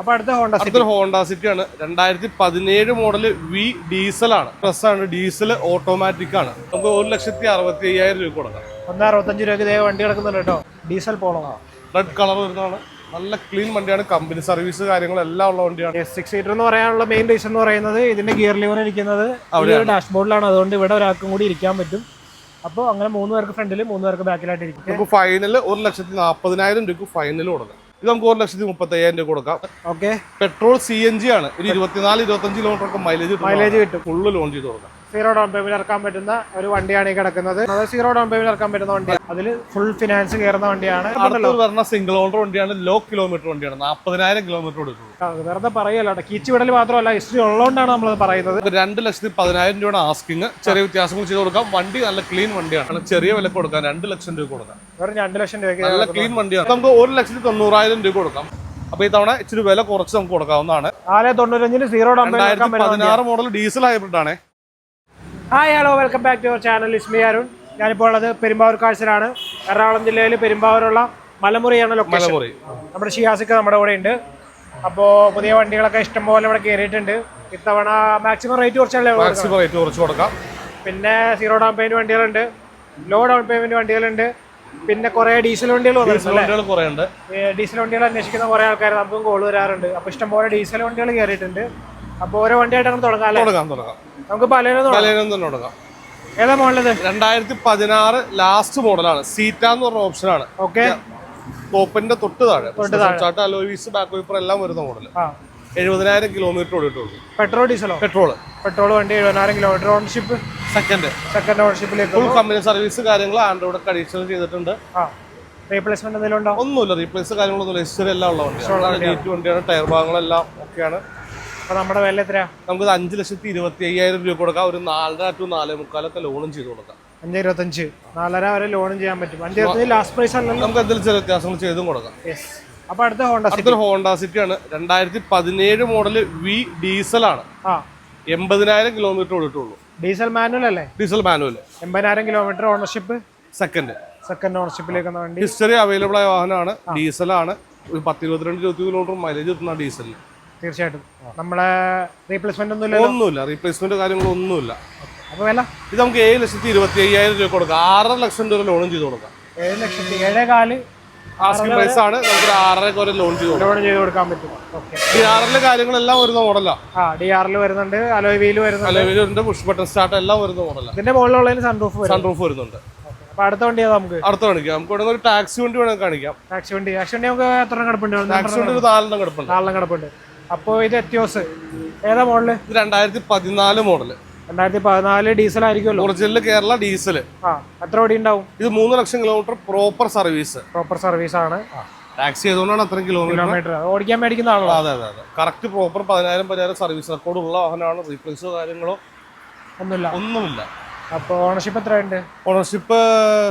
അപ്പൊ അടുത്ത ഹോണ്ട അടുത്തൊരു ഹോണ്ട സിറ്റി. ആണ് രണ്ടായിരത്തി പതിനേഴ് മോഡൽ വി ഡീസൽ ആണ് പ്ലസ് ആണ് ഡീസൽ ഓട്ടോമാറ്റിക് ആണ്. നമുക്ക് ഒരു ലക്ഷത്തി അറുപത്തി അയ്യായിരം രൂപ കൊടുക്കാം. ഒന്ന് അറുപത്തഞ്ച് രൂപയ്ക്ക് ഇതേ വണ്ടി കിടക്കുന്നുണ്ട് കേട്ടോ. ഡീസൽ പോളോ റെഡ് കളർ വരുന്നതാണ്. നല്ല ക്ലീൻ വണ്ടിയാണ്. കമ്പനി സർവീസ് കാര്യങ്ങളെല്ലാം ഉള്ള വണ്ടിയാണ്. സിക്സ് സീറ്റർ എന്ന് പറയാനുള്ള മെയിൻ റീസൺ എന്ന് പറയുന്നത് ഇതിന്റെ ഗിയർ ലിവർ ഇരിക്കുന്നത്. ഡാഷ്ബോർഡിലാണ് അതുകൊണ്ട് ഇവിടെ ഒരാൾക്കും കൂടി ഇരിക്കാൻ പറ്റും. അപ്പോൾ അങ്ങനെ മൂന്ന് പേർക്ക് ഫ്രണ്ടിലും മൂന്ന് പേർക്ക് ബാക്കിലായിട്ട് ഇരിക്കും. നമുക്ക് ഫൈനൽ ഒരു ലക്ഷത്തി നാൽപ്പതിനായിരം രൂപ ഫൈനൽ കൊടുക്കാം. ഇത് നമുക്ക് ഒരു ലക്ഷത്തി മുപ്പത്തി അയ്യായിരം രൂപ കൊടുക്കാം. Okay petrol C N G ആണ്. ഒരു ഇരുപത്തിനാല് ഇരുപത്തഞ്ച് കിലോമീറ്റർ ഒക്കെ മൈലേജ് മൈലേജ് കിട്ടും. ഫുള്ള് ലോൺ ചെയ്ത് കൊടുക്കാം. സീറോ ഡൗൺ പേയ്മെന്റ് ഇറക്കാൻ പറ്റുന്ന ഒരു വണ്ടിയാണ് ഈ കിടക്കുന്നത്. അത് സീറോ ഡൗൺ പേയ്മെന്റ് ഇറക്കാൻ പറ്റുന്ന വണ്ടിയാണ്. അതിൽ ഫുൾ ഫിനാൻസ് കയറുന്ന വണ്ടിയാണ്. പറഞ്ഞ സിംഗിൾ ഓണർ വണ്ടിയാണ് ലോ കിലോമീറ്റർ വണ്ടിയാണ്. നാൽപ്പതിനായിരം കിലോമീറ്റർ കൊടുക്കുന്നത് ആ, വെറുതെ പറയല്ലോ കീച്ചു വിടൽ മാത്രമല്ല ഹിസ്റ്ററി ഉള്ളതുകൊണ്ടാണ് നമ്മൾ പറയുന്നത്. രണ്ട് ലക്ഷത്തി പതിനായിരം രൂപയുടെ ആസ്കിങ് ചെറിയ വ്യത്യാസങ്ങൾ ചെയ്ത് കൊടുക്കാം. വണ്ടി നല്ല ക്ലീൻ വണ്ടിയാണ്. ചെറിയ വില കൊടുക്കാം. രണ്ട് ലക്ഷം രൂപ കൊടുക്കാം. വെറും രണ്ട് ലക്ഷം രൂപ നല്ല ക്ലീൻ വണ്ടിയാണ്. നമുക്ക് ഒരു ലക്ഷത്തി തൊണ്ണൂറായിരം രൂപ കൊടുക്കാം. അപ്പൊ ഈ തവണ ഇച്ചിരി വില കുറച്ച് നമുക്ക് കൊടുക്കാവുന്നതാണ്. നാല് തൊണ്ണൂറ്റഞ്ചിന് സീറോ ഡൗൺ പതിനാറ് മോഡൽ ഡീസൽ ഹൈബ്രിഡ് ആണ്. Hi hello welcome back to your channel is me Arun ഞാനിപ്പോൾ ഉള്ളത് പെരുമ്പാവൂർ കാഴ്ചയിലാണ്. എറണാകുളം ജില്ലയിൽ പെരുമ്പാവൂരുള്ള മലമുറിയാണ് ലൊക്കേഷൻ നമ്മുടെ ഷിയാസിക്ക് നമ്മുടെ കൂടെ ഉണ്ട്. അപ്പോൾ പുതിയ വണ്ടികളൊക്കെ ഇഷ്ടംപോലെ ഇവിടെ കയറിയിട്ടുണ്ട്. ഇത്തവണ മാക്സിമം റേറ്റ് കുറച്ചല്ലേ. മാക്സിമം റേറ്റ് കുറച്ച് കൊടുക്കാം. പിന്നെ സീറോ ഡൗൺ പേയ്മെന്റ് വണ്ടികളുണ്ട്. ലോ ഡൗൺ പേയ്മെന്റ് വണ്ടികളുണ്ട്. പിന്നെ കുറേ ഡീസൽ വണ്ടികൾ വന്നിട്ടുണ്ട് ഡീസൽ വണ്ടികൾ അന്വേഷിക്കുന്ന കുറേ ആൾക്കാർ നമുക്കും കോൾ വരാറുണ്ട്. അപ്പോൾ ഇഷ്ടംപോലെ ഡീസൽ വണ്ടികൾ കയറിയിട്ടുണ്ട്. അപ്പോൾ ഓരോ വണ്ടിയായിട്ട് നമുക്ക് തുടങ്ങാം തുടങ്ങാം തുടങ്ങാം. നമുക്ക് പലരും തന്നെ തുടങ്ങാം. ഏതാ മോഡലത് രണ്ടായിരത്തി പതിനാറ് ലാസ്റ്റ് മോഡലാണ് സീറ്റ എന്ന് പറഞ്ഞ ഓപ്ഷനാണ് ഓക്കെ ടോപ്പിന്റെ തൊട്ട് താഴെ. ചാട്ട് അലോയിസ് ബാക്ക് വൈപ്പർ എല്ലാം വരുന്ന മോഡൽ എഴുപതിനായിരം കിലോമീറ്റർ ഓടിയിട്ടുള്ളൂ. പെട്രോൾ ഡീസലോ പെട്രോൾ പെട്രോൾ വണ്ടി എഴുപതിനായിരം കിലോമീറ്റർ ഓണർഷിപ്പ് സെക്കൻഡ് സെക്കൻഡ് ഓണർഷിപ്പിലേക്ക് ഫുൾ കമ്പനി സർവീസ് കാര്യങ്ങൾ ആൻഡ്രോയിഡ് അഡീഷണൽ ചെയ്തിട്ടുണ്ട്. റീപ്ലേസ്മെന്റ് എന്തെങ്കിലും ഉണ്ടോ? ഒന്നുമില്ല. റീപ്ലേസ് കാര്യങ്ങളൊന്നുമില്ല. ഹിസ്റ്ററി എല്ലാം ഉള്ള വണ്ടിയാണ്. ടയർ ഭാഗങ്ങളെല്ലാം ഒക്കെയാണ്. അപ്പോൾ നമ്മുടെ വില എത്രയാ? നമുക്ക് അഞ്ച് ലക്ഷത്തി ഇരുപത്തി അയ്യായിരം രൂപ കൊടുക്കാം. ഒരു നാലര ടു നാലേ മുക്കാലൊക്കെ ലോണും ചെയ്ത് കൊടുക്കാം. അഞ്ച് ഇരുപത്തഞ്ച്. നാലര വരെ ലോണും ചെയ്യാൻ പറ്റും. അഞ്ച് ഇരുപത്തഞ്ച് ലാസ്റ്റ് പ്രൈസ് അല്ലല്ലോ? നമുക്ക് എന്തെങ്കിലും ചില വ്യത്യാസങ്ങൾ ചെയ്തും കൊടുക്കാം. യെസ് അപ്പോൾ അടുത്ത ഹോണ്ട അടുത്തൊരു ഹോണ്ട സിറ്റി ആണ്. രണ്ടായിരത്തി പതിനേഴ് മോഡൽ വി ഡീസൽ ആണ്. എൺപതിനായിരം കിലോമീറ്റർ ഓടിട്ടുള്ളൂ ഡീസൽ മാനുവൽ അല്ലേ? ഡീസൽ മാനുവൽ എൺപതിനായിരം കിലോമീറ്റർ ഓണർഷിപ്പ് സെക്കൻഡ് സെക്കൻഡ് ഓണർഷിപ്പിലേക്ക് വണ്ടി. ഹിസ്റ്ററി അവൈലബിൾ ആയ വാഹനമാണ്. ഡീസലാണ് ഒരു പത്തിരുപത്തിരണ്ട് ഇരുപത്തി കിലോമീറ്റർ മൈലേജ് കിട്ടുന്ന ഡീസലിന് തീർച്ചയായിട്ടും. നമ്മളെ റീപ്ലേസ്മെന്റ് ഒന്നുമില്ല ഒന്നുമില്ല. റീപ്ലേസ്മെന്റ് കാര്യങ്ങളൊന്നുമില്ല. അപ്പോൾ വില? ഇത് നമുക്ക് ഏഴ് ലക്ഷത്തി ഇരുപത്തി അയ്യായിരം രൂപ കൊടുക്കാം. ആറര ലക്ഷം രൂപ ലോണും ചെയ്ത് കൊടുക്കാം. ഏഴ് ലക്ഷത്തി ഏഴേ കാൽ ആസ്കിംഗ് പ്രൈസ് ആണ്. നമുക്ക് ആറരക്ക് വരെ ലോൺ ചെയ്ത് ലോൺ ചെയ്ത് കൊടുക്കാൻ പറ്റും. ഡി ആറിലെ കാര്യങ്ങളെല്ലാം വരുന്ന മോഡലാണ് ആ. ഡി ആറിൽ വരുന്നുണ്ട് അലോയ് വീൽ വരുന്നുണ്ട്. അലവിലുണ്ട് പുഷ് ബട്ടൺ സ്റ്റാർട്ട് എല്ലാം വരുന്ന മോഡലാണ് ഇതിന്റെ മുകളിലുള്ളതിന് സൺറൂഫ് സൺറൂഫ് വരുന്നുണ്ട്. അപ്പോൾ അടുത്ത വണ്ടി നമുക്ക്? അടുത്ത വണ്ടിക്ക് നമുക്ക് വേണമെങ്കിൽ ഒരു ടാക്സി വണ്ടി വേണമെങ്കിൽ കാണിക്കാം. ടാക്സി വണ്ടി. ടാക്സി വണ്ടി നമുക്ക് എത്ര കിടപ്പുണ്ട്? ടാക്സി വണ്ടി ഒരു നാലെണ്ണം കിടപ്പുണ്ട്. നാലെണ്ണം കിടപ്പുണ്ട്. അപ്പോൾ ഇത് എത്തിയോസ്? ഏതാ മോഡൽ? ഇത് രണ്ടായിരത്തി പതിനാല് മോഡൽ. രണ്ടായിരത്തി പതിനാല് ഡീസൽ ആയിരിക്കുമല്ലോ. Original Kerala diesel. ആ എത്ര ഓടി ഉണ്ടാവും? ഇത് മൂന്ന് lakh kilometre proper service proper service ആണ്. ടാക്സി ചെയ്തുകൊണ്ടാണ് അത്രയും കിലോമീറ്റർ കിലോമീറ്റർ ഓടിക്കാൻ മേടിക്കുന്ന ആളോ അതെ അതെ അതെ. കറക്റ്റ് പ്രോപ്പർ പതിനായിരം പതിനായിരം സർവീസ് റെക്കോർഡ് ഉള്ള വാഹനമാണ്. റീപ്ലേസോ കാര്യങ്ങളോ? ഒന്നുമില്ല. ഒന്നുമില്ല. അപ്പോൾ ഓണർഷിപ്പ് എത്രയുണ്ട്? ഓണർഷിപ്പ്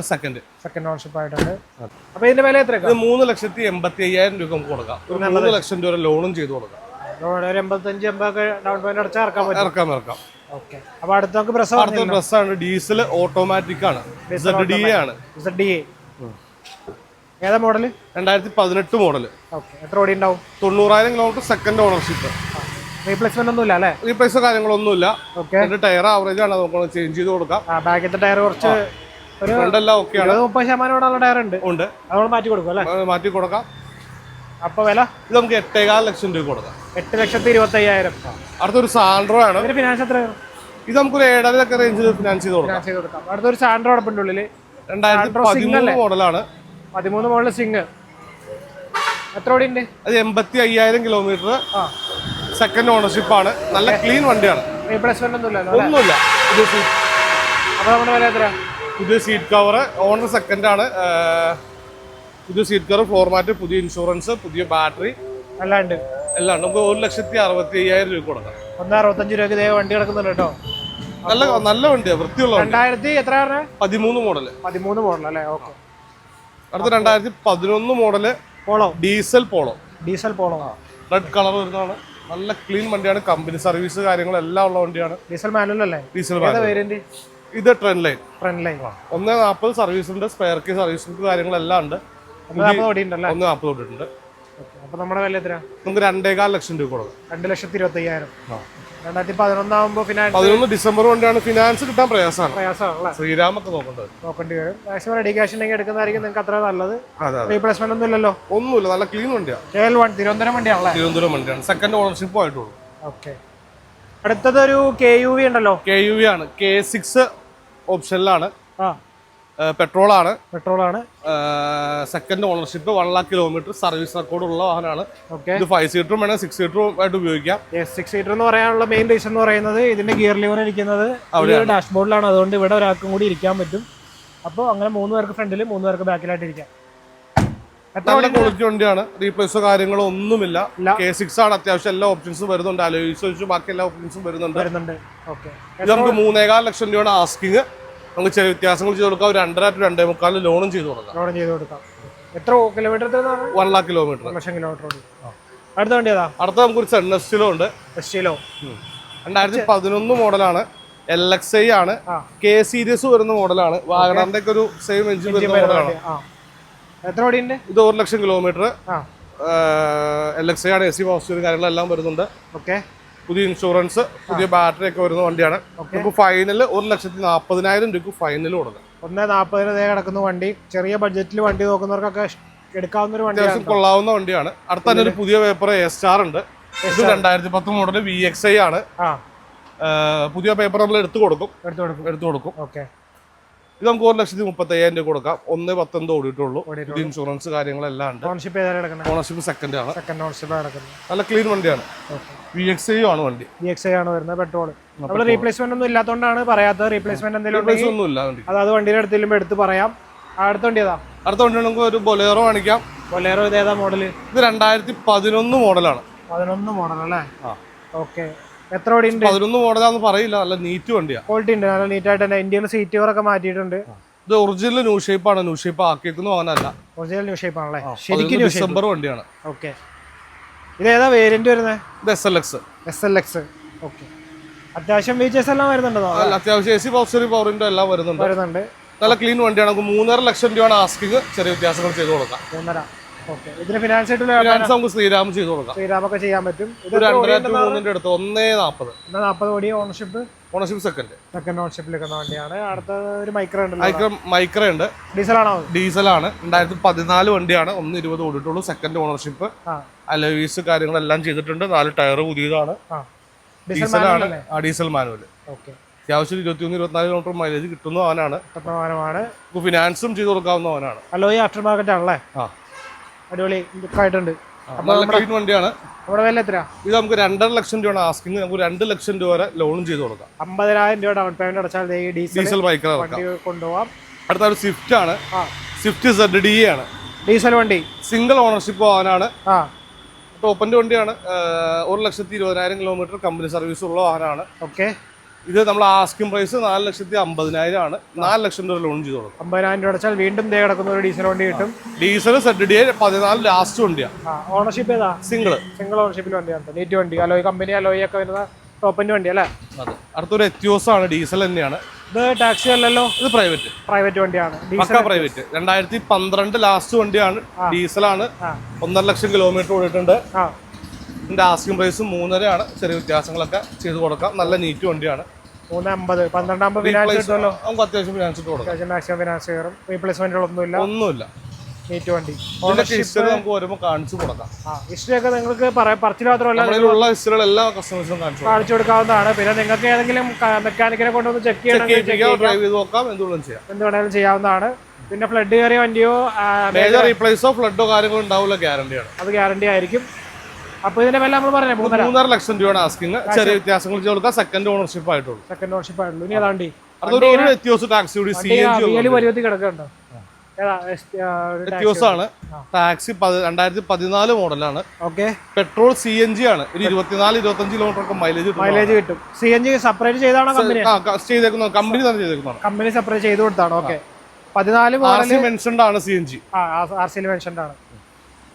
സെക്കൻഡ് സെക്കൻഡ് ഓണർഷിപ്പ് ആയിട്ടുണ്ട്. അപ്പോൾ ഇതിന്റെ വില എത്ര ഇത് മൂന്ന് ലക്ഷത്തി എൺപത്തി അയ്യായിരം രൂപ നമുക്ക് കൊടുക്കാം. ഒരു മൂന്ന് ലക്ഷം രൂപ ലോണും ചെയ്ത് കൊടുക്കാം. ഒരു എൺപത്തഞ്ച് എൺപതൊക്കെ ഡൗൺ പേയ്മെന്റ് അടച്ചാൽ ഇറക്കാൻ പറ്റും. ഇറക്കാം ഇറക്കാം. ഓക്കെ അപ്പോൾ അടുത്ത നമുക്ക് അടുത്ത പ്രസ്സാണ് ഡീസൽ ഓട്ടോമാറ്റിക് ആണ്. ഡി ആണ്. ഡി ഏതാ മോഡൽ രണ്ടായിരത്തി പതിനെട്ട് ഓക്കെ എത്ര ഓടി ഉണ്ടാവും? തൊണ്ണൂറായിരം കിലോമീറ്റർ സെക്കൻഡ് ഓണർഷിപ്പ് റീപ്ലേസ്മെന്റ് ഒന്നുമില്ല അല്ലേ? റീപ്ലേസോ കാര്യങ്ങളൊന്നുമില്ല. അതിന്റെ ടയർ ആവറേജ് ആണ്. നമുക്ക് ചേഞ്ച് ചെയ്ത് കൊടുക്കാം. ബാക്കിലത്തെ ടയർ കുറച്ച് ഒരു മുപ്പത് ശതമാനം ടയർ ഉണ്ട്. ഉണ്ട്. അത് മാറ്റി കൊടുക്കും അല്ലേ? മാറ്റി കൊടുക്കാം. അപ്പോൾ വില? ഇത് നമുക്ക് എട്ടേകാൽ ലക്ഷം രൂപ കൊടുക്കാം. എട്ട് ലക്ഷത്തി ഇരുപത്തി അയ്യായിരം അടുത്തൊരു സാൻഡ്രോ ആണ്. ഇതിന് ഫിനാൻസ് എത്ര ഇത് നമുക്കൊരു ഏഴരലൊക്കെ റേഞ്ചിൽ ഫിനാൻസ് ചെയ്ത് കൊടുക്കാം. ഫിനാൻസ് ചെയ്ത് കൊടുക്കാം. അടുത്തൊരു സാൻഡ്രോ അടപ്പിന്റെ ഉള്ളിൽ രണ്ടായിരത്തി പതിമൂന്ന് മോഡലാണ്. പതിമൂന്ന് മോഡൽ സിംഗ് എത്ര ഓടിയുണ്ട് അത് എൺപത്തി അയ്യായിരം കിലോമീറ്റർ സെക്കൻഡ് ഓണർഷിപ്പ് ആണ്. നല്ല ക്ലീൻ വണ്ടിയാണ്. ഒന്നുമില്ല പുതിയ സീറ്റ് അപ്പോൾ നമ്മുടെ വില എത്ര പുതിയ സീറ്റ് കവർ ഓണർ സെക്കൻഡ് ആണ്. പുതിയ സീറ്റ് കവർ ഫ്ലോർ മാറ്റ് പുതിയ ഇൻഷുറൻസ് പുതിയ ബാറ്ററി അല്ലാണ്ട്. അല്ലാണ്ട് ഉണ്ട്. നമുക്ക് ഒരു ലക്ഷത്തി അറുപത്തി അയ്യായിരം രൂപ കൊടുക്കാം. ഒന്ന് അറുപത്തഞ്ച് രൂപയ്ക്ക് ഇതേ വണ്ടി കിടക്കുന്നുണ്ട് കേട്ടോ. നല്ല നല്ല വണ്ടിയാണ് വൃത്തിയുള്ള രണ്ടായിരത്തി എത്ര പതിമൂന്ന് മോഡൽ പതിമൂന്ന് മോഡൽ അല്ലേ? ഓക്കെ. അടുത്ത രണ്ടായിരത്തി പതിനൊന്ന് model polo diesel polo diesel polo red colour വരുന്നതാണ്. നല്ല ക്ലീൻ വണ്ടിയാണ് കമ്പനി സർവീസ് കാര്യങ്ങളെല്ലാം ഉള്ള വണ്ടിയാണ്. ഡീസൽ മാനുവൽ അല്ലേ? ഡീസൽ വേരിയന്റ് ഇത് ട്രെൻഡ് ലൈൻ ട്രെൻഡ് ലൈൻ ഒന്ന് നാൽപ്പത് സർവീസ് ഉണ്ട് സ്പെയർ കീ സർവീസ് കാര്യങ്ങളെല്ലാം ഉണ്ട്. ഒന്ന് അപ്പൊ നമ്മുടെ വില എത്ര നമുക്ക് രണ്ടേകാൽ ലക്ഷം രൂപ കൊടുക്കാം. രണ്ട് ലക്ഷത്തി ഇരുപത്തി അയ്യായിരം ആ. രണ്ടായിരത്തി പതിനൊന്നാകുമ്പോൾ ഫിനാൻസ് പതിനൊന്ന് ഡിസംബർ കൊണ്ടാണ് ഫിനാൻസ് കിട്ടാൻ പ്രയാസമാണ്. ശ്രീരാമൊക്കെ നോക്കേണ്ടത്. നോക്കേണ്ടി വരും. മാക്സിമം റെഡി ക്യാഷ് ഉണ്ടെങ്കിൽ എടുക്കുന്നതായിരിക്കും നിങ്ങൾക്ക് അത്ര നല്ലത്. റീപ്ലേസ്മെന്റ് ഒന്നും ഇല്ലല്ലോ? ഒന്നുമില്ല. നല്ല ക്ലീൻ വണ്ടിയാണ് കെ എൽ വൺ തിരുവനന്തപുരം വണ്ടിയാണല്ലേ? തിരുവനന്തപുരം വണ്ടിയാണ്. സെക്കൻഡ് ഓണർഷിപ്പ് ആയിട്ടുള്ളൂ. ഓക്കെ അടുത്തത് ഒരു കെ യു വി ഉണ്ടല്ലോ? കെ യു വി ആണ്. കെ സിക്സ് ഓപ്ഷനിലാണ് പെട്രോളാണ്. പെട്രോൾ ആണ് second ownership one lakh kilometre service record ഉള്ള വാഹനമാണ്. ഓക്കെ ഇത് ഫൈവ് സീറ്ററും വേണം സിക്സ് സീറ്ററും ആയിട്ട് ഉപയോഗിക്കാം. സിക്സ് സീറ്റർ എന്ന് പറയാനുള്ള മെയിൻ റീസൺ എന്ന് പറയുന്നത് ഇതിന്റെ ഗിയർ ലിവർ ഇരിക്കുന്നത്. ഡാഷ്ബോർഡിലാണ് അതുകൊണ്ട് ഇവിടെ ഒരാൾക്കും കൂടി ഇരിക്കാൻ പറ്റും. അപ്പോൾ അങ്ങനെ മൂന്ന് പേർക്ക് ഫ്രണ്ടിൽ മൂന്ന് പേർക്ക് ബാക്കിലായിട്ട് ഇരിക്കാം. ാണ് നല്ല ക്വാളിറ്റി വണ്ടിയാണ്. റീപ്ലേസോ കാര്യങ്ങളോ ഒന്നുമില്ല. കെ സിക്സ് ആണ് അത്യാവശ്യം എല്ലാ ഓപ്ഷൻസും വരുന്നുണ്ട്. ഒഴിച്ച് ബാക്കി എല്ലാ ഓപ്ഷൻസും വരുന്നുണ്ട്. വരുന്നുണ്ട്. ഓക്കെ ഇത് നമുക്ക് മൂന്നേകാൽ ലക്ഷം രൂപയാണ് ആസ്കിങ് നമുക്ക് ചെറിയ വ്യത്യാസങ്ങൾ ചെയ്ത് കൊടുക്കാം. ഒരു രണ്ടര ടു രണ്ടേ മുക്കാൽ ലോണും ചെയ്ത് കൊടുക്കാം. ലോണും ചെയ്ത് കൊടുക്കാം. എത്ര kilometre one lakh kilometre lakh kilometre അടുത്ത വണ്ടി ഏതാ? അടുത്ത നമുക്കൊരു സെൻസിലോ ഉണ്ട്. എസ്റ്റിലോ രണ്ടായിരത്തി പതിനൊന്ന് മോഡലാണ്. എൽ എക്സ് ഐ ആണ്. കെ സീരീസ് വരുന്ന മോഡലാണ്. വാഗണറിന്റെ ഒക്കെ ഒരു സെയിം എഞ്ചിൻ വരുന്ന മോഡലാണ്. എത്ര ഓടിയുണ്ട് ഇത് ഒരു lakh kilometre L X I ആണ്. എ സി പോസ്റ്റ് കാര്യങ്ങളെല്ലാം വരുന്നുണ്ട്. ഓക്കെ പുതിയ ഇൻഷുറൻസ് പുതിയ ബാറ്ററി ഒക്കെ വരുന്ന വണ്ടിയാണ്. നമുക്ക് ഫൈനൽ ഒരു ലക്ഷത്തി നാൽപ്പതിനായിരം രൂപ ഫൈനൽ കൊടുക്കാം. ഒന്ന് നാൽപ്പതിന് കിടക്കുന്ന വണ്ടി. ചെറിയ ബഡ്ജറ്റിൽ വണ്ടി നോക്കുന്നവർക്കൊക്കെ എടുക്കാവുന്ന ഒരു വണ്ടി കൊള്ളാവുന്ന വണ്ടിയാണ്. അടുത്ത തന്നെ ഒരു പുതിയ പേപ്പർ എ സ്റ്റാർ ഉണ്ട്. ഇത് രണ്ടായിരത്തി പത്ത് മോഡൽ വി എക്സ് ഐ ആണ് പുതിയ പേപ്പർ നമ്മൾ എടുത്തു കൊടുക്കും. എടുത്തു കൊടുക്കും. എടുത്തു കൊടുക്കും. ഓക്കെ ഇത് നമുക്ക് ഒരു ലക്ഷത്തി മുപ്പത്തി അയ്യായിരം രൂപ കൊടുക്കാം. ഒന്ന് പത്തൊമ്പത് ഓടിയിട്ടുള്ളൂ. ഇത് ഇൻഷുറൻസ് കാര്യങ്ങളെല്ലാം ഉണ്ട്. ഓണർഷിപ്പ് സെക്കൻഡ് ആണ്. സെക്കൻഡ് ഓണർഷിപ്പ് നല്ല ക്ലീൻ വണ്ടിയാണ്. വി എക്സ് ഐ ആണ് വണ്ടി. വി എക്സ് ഐ ആണ് വരുന്നത് പെട്രോൾ നമ്മൾ റീപ്ലേസ്മെന്റ് ഒന്നും ഇല്ലാത്തതുകൊണ്ടാണ് പറയാത്തത്. റീപ്ലേസ്മെന്റ് എന്തെങ്കിലും പൈസ ഉണ്ടെങ്കിൽ വണ്ടി. അത് വണ്ടിയുടെ അടുത്ത് ചെല്ലുമ്പോൾ എടുത്ത് പറയാം. അടുത്ത വണ്ടി ഏതാ? അടുത്ത വണ്ടി നമുക്ക് ഒരു ബൊലേറോ കാണിക്കാം. ബൊലേറോ ഇത് ഏതാ മോഡൽ ഇത് രണ്ടായിരത്തി പതിനൊന്ന് മോഡലാണ് പതിനൊന്ന് മോഡൽ അല്ലേ. ഓക്കെ എത്ര ഓടി ഉണ്ട്? പതിനൊന്ന് മോഡലാന്ന് പറയില്ല. നല്ല നീറ്റ് വണ്ടിയാണ് ക്വാളിറ്റി ഉണ്ട്. നല്ല നീറ്റ് ആയിട്ട് തന്നെ ഇന്ത്യയിൽ സീറ്റ് കവറൊക്കെ മാറ്റിയിട്ടുണ്ട്. ഇത് ഒറിജിനൽ ന്യൂ ഷേപ്പ് ആണ്. ന്യൂ ഷേപ്പ് ആക്കിയേക്കുന്ന വാഹനമല്ല ഒറിജിനൽ ന്യൂ ഷേപ്പ് ആണല്ലേ? ശരിക്കും ഡിസംബർ വണ്ടിയാണ്. ഓക്കെ ഇത് ഏതാ വേരിയന്റ് വരുന്നത് ഇത് S L X S L X okay അത്യാവശ്യം ഫീച്ചേഴ്സ് എല്ലാം വരുന്നുണ്ടോ അത്യാവശ്യം എ സി പൗസറി പവറിന്റെ എല്ലാം വരുന്നുണ്ട്. വരുന്നുണ്ട്. നല്ല ക്ലീൻ വണ്ടിയാണ്. നമുക്ക് മൂന്നര ലക്ഷം രൂപയാണ് ആസ്കിങ് ചെറിയ വ്യത്യാസങ്ങൾ ചെയ്ത് കൊടുക്കാം. മൂന്നര. ഇതിന് ഫിനാൻസ് ആയിട്ട് ഫിനാൻസ് നമുക്ക് ശ്രീരാം ചെയ്ത് കൊടുക്കാം. ശ്രീരാമൊക്കെ ചെയ്യാൻ പറ്റും. ഒരു രണ്ടര ടു മൂന്നിന്റെ അടുത്ത് ഒന്നേ നാൽപ്പത് നാൽപ്പത് കോടി ഓണർഷിപ്പ് ഓണർഷിപ്പ് സെക്കൻഡ് സെക്കൻഡ് വണ്ടിയാണ്. അടുത്ത ഒരു മൈക്രോ ഉണ്ട് മൈക്ര മൈക്ര ഉണ്ട്. ഡീസലാണോ ഡീസലാണ് രണ്ടായിരത്തി പതിനാല് വണ്ടിയാണ്. ഒന്ന് ഇരുപത് ഓടിട്ടുള്ളൂ സെക്കൻഡ് ഓണർഷിപ്പ് അലോയിസ് കാര്യങ്ങളെല്ലാം ചെയ്തിട്ടുണ്ട്. നാല് ടയർ പുതിയതാണ്. ഡീസൽ ഡീസലാണ് ഡീസൽ മാനുവൽ ഓക്കെ. അത്യാവശ്യം ഇരുപത്തി ഒന്ന് ഇരുപത്തിനാല് കിലോമീറ്റർ മൈലേജ് കിട്ടുന്ന അവനാണ് പ്രമാണമാണ് നമുക്ക് ഫിനാൻസും ചെയ്ത് കൊടുക്കാവുന്നവനാണ്. ഹലോ ഈ ആഫ്റ്റർ മാർക്കറ്റ് ആണല്ലേ? ആ. അടിപൊളി ലുക്കായിട്ടുണ്ട് വണ്ടിയാണ്. നമ്മുടെ വില എത്ര ഇത് നമുക്ക് രണ്ടര ലക്ഷം രൂപയാണ് ആസ്കിങ് നമുക്ക് രണ്ട് ലക്ഷം രൂപ വരെ ലോണും ചെയ്ത് കൊടുക്കാം. അമ്പതിനായിരം രൂപ ഡൗൺ പേയ്മെന്റ് അടച്ചാൽ ദേ ഈ ഡീസൽ ഡീസൽ ബൈക്ക് വണ്ടി കൊണ്ടുപോകാം അടുത്ത ഒരു സ്വിഫ്റ്റ് ആണ് സ്വിഫ്റ്റ് സെഡ് ഡി ആണ്. ഡീസൽ വണ്ടി. സിംഗിൾ ഓണർഷിപ്പ് വാഹനമാണ്. ആ. ടോപ്പന്റെ വണ്ടിയാണ്. ഒരു ലക്ഷത്തി ഇരുപതിനായിരം കിലോമീറ്റർ കമ്പനി സർവീസ് ഉള്ള വാഹനമാണ്. ഓക്കെ ഇത് നമ്മൾ ആസ്കിംഗ് പ്രൈസ് നാല് ലക്ഷത്തി അമ്പതിനായിരം ആണ്. നാല് ലക്ഷം രൂപ ലോൺ ചെയ്ത് കൊടുക്കും അമ്പതിനായിരം രൂപ അടച്ചാൽ വീണ്ടും ദേ കിടക്കുന്ന ഒരു ഡീസൽ വണ്ടി കിട്ടും. ഡീസൽ സെഡ് ഡി പതിനാല് ലാസ്റ്റ് വണ്ടിയാണ് ഓണർഷിപ്പ് ഏതാ? സിംഗിൾ സിംഗിൾ ഓണർഷിപ്പിൽ വണ്ടിയാണ് നീറ്റ് വണ്ടി. അലോയ് കമ്പനി അലോയ് ഒക്കെ വരുന്ന ടോപ്പിന്റെ വണ്ടി അല്ലേ? അതെ. അടുത്തൊരു എത്യോസ് ആണ് ഡീസൽ തന്നെയാണ്. ഇത് ടാക്സി അല്ലല്ലോ? ഇത് പ്രൈവറ്റ് പ്രൈവറ്റ് വണ്ടിയാണ്. പക്ക പ്രൈവറ്റ് രണ്ടായിരത്തി പന്ത്രണ്ട് ലാസ്റ്റ് വണ്ടിയാണ്. ഡീസലാണ് ഒന്നര ലക്ഷം കിലോമീറ്റർ ഓടിയിട്ടുണ്ട്. ആ ഇതിന്റെ ആസ്കിംഗ് പ്രൈസ് മൂന്നരയാണ്. ചെറിയ വ്യത്യാസങ്ങളൊക്കെ ചെയ്ത് കൊടുക്കാം. നല്ല നീറ്റ് വണ്ടിയാണ്. മൂന്ന് അമ്പത് പന്ത്രണ്ടാകുമ്പോൾ ഫിനാൻസ് കിട്ടുമല്ലോ? നമുക്ക് അത്യാവശ്യം ഫിനാൻസ് ഇട്ട് കൊടുക്കാം. അത്യാവശ്യം മാക്സിമം ഫിനാൻസ് കയറും. റീപ്ലേസ്മെന്റുകളൊന്നുമില്ല ഒന്നുമില്ല. നീറ്റ് വണ്ടി. ഹിസ്റ്ററി നമുക്ക് വരുമ്പോൾ കാണിച്ചു കൊടുക്കാം. ആ ഹിസ്റ്ററി ഒക്കെ നിങ്ങൾക്ക് പറച്ചിൽ മാത്രമല്ല ഹിസ്റ്ററികൾ എല്ലാ കസ്റ്റമേഴ്സിനും കാണിച്ചു കാണിച്ചു കൊടുക്കാവുന്നതാണ്. പിന്നെ നിങ്ങൾക്ക് ഏതെങ്കിലും മെക്കാനിക്കിനെ കൊണ്ടൊന്ന് ചെക്ക് ചെയ്യണം കേൾപ്പിക്കാം ഡ്രൈവ് ചെയ്ത് നോക്കാം എന്തുകൊണ്ടും ചെയ്യാം. എന്ത് വേണമെങ്കിലും ചെയ്യാവുന്നതാണ്. പിന്നെ ഫ്ലഡ് കയറിയ വണ്ടിയോ മേജർ റീപ്ലേസോ ഫ്ലഡോ കാര്യങ്ങളോ ഉണ്ടാവില്ല ഗ്യാരണ്ടിയാണ് അത് ഗ്യാരണ്ടി ആയിരിക്കും. അപ്പൊ ഇതിന്റെ വില നമ്മൾ പറഞ്ഞേ മൂന്നര? മൂന്നര ലക്ഷം രൂപയാണ് ആസ്കിങ് ചെറിയ വ്യത്യാസങ്ങൾ ചെയ്ത് കൊടുക്കാം സെക്കൻഡ് ഓണർഷിപ്പ് ആയിട്ടുള്ളൂ. സെക്കൻഡ് ഓണർഷിപ്പ് ആയിട്ടുള്ളൂ. ഇനി ഏതാണ്ടി അതൊരു ഒരു എത്യോസ് ടാക്സി കൂടി സി എൻ ജി വിയൽ പരുവത്തി കിടക്കുന്നുണ്ടോ? ആണ് ടാക്സി രണ്ടായിരത്തി പതിനാല് മോഡലാണ്. Okay. Petrol C N G ആണ്. ഒരു ഇരുപത്തിനാല് ഇരുപത്തഞ്ച് കിലോമീറ്റർ ഒക്കെ മൈലേജ് മൈലേജ് കിട്ടും. സി എൻ ജി സെപ്പറേറ്റ് ചെയ്താണോ കമ്പനി ആ, ക- ചെയ്തേക്കുന്ന കമ്പനി തന്നെ ചെയ്തേക്കുന്നതാണ്. കമ്പനി സെപ്പറേറ്റ് ചെയ്ത് കൊടുത്താണ്. ഓക്കെ. പതിനാല് മെൻഷൻഡ് ആണ് സി എൻ ജി ആർ സിയിൽ മെൻഷൻഡ് ആണ്.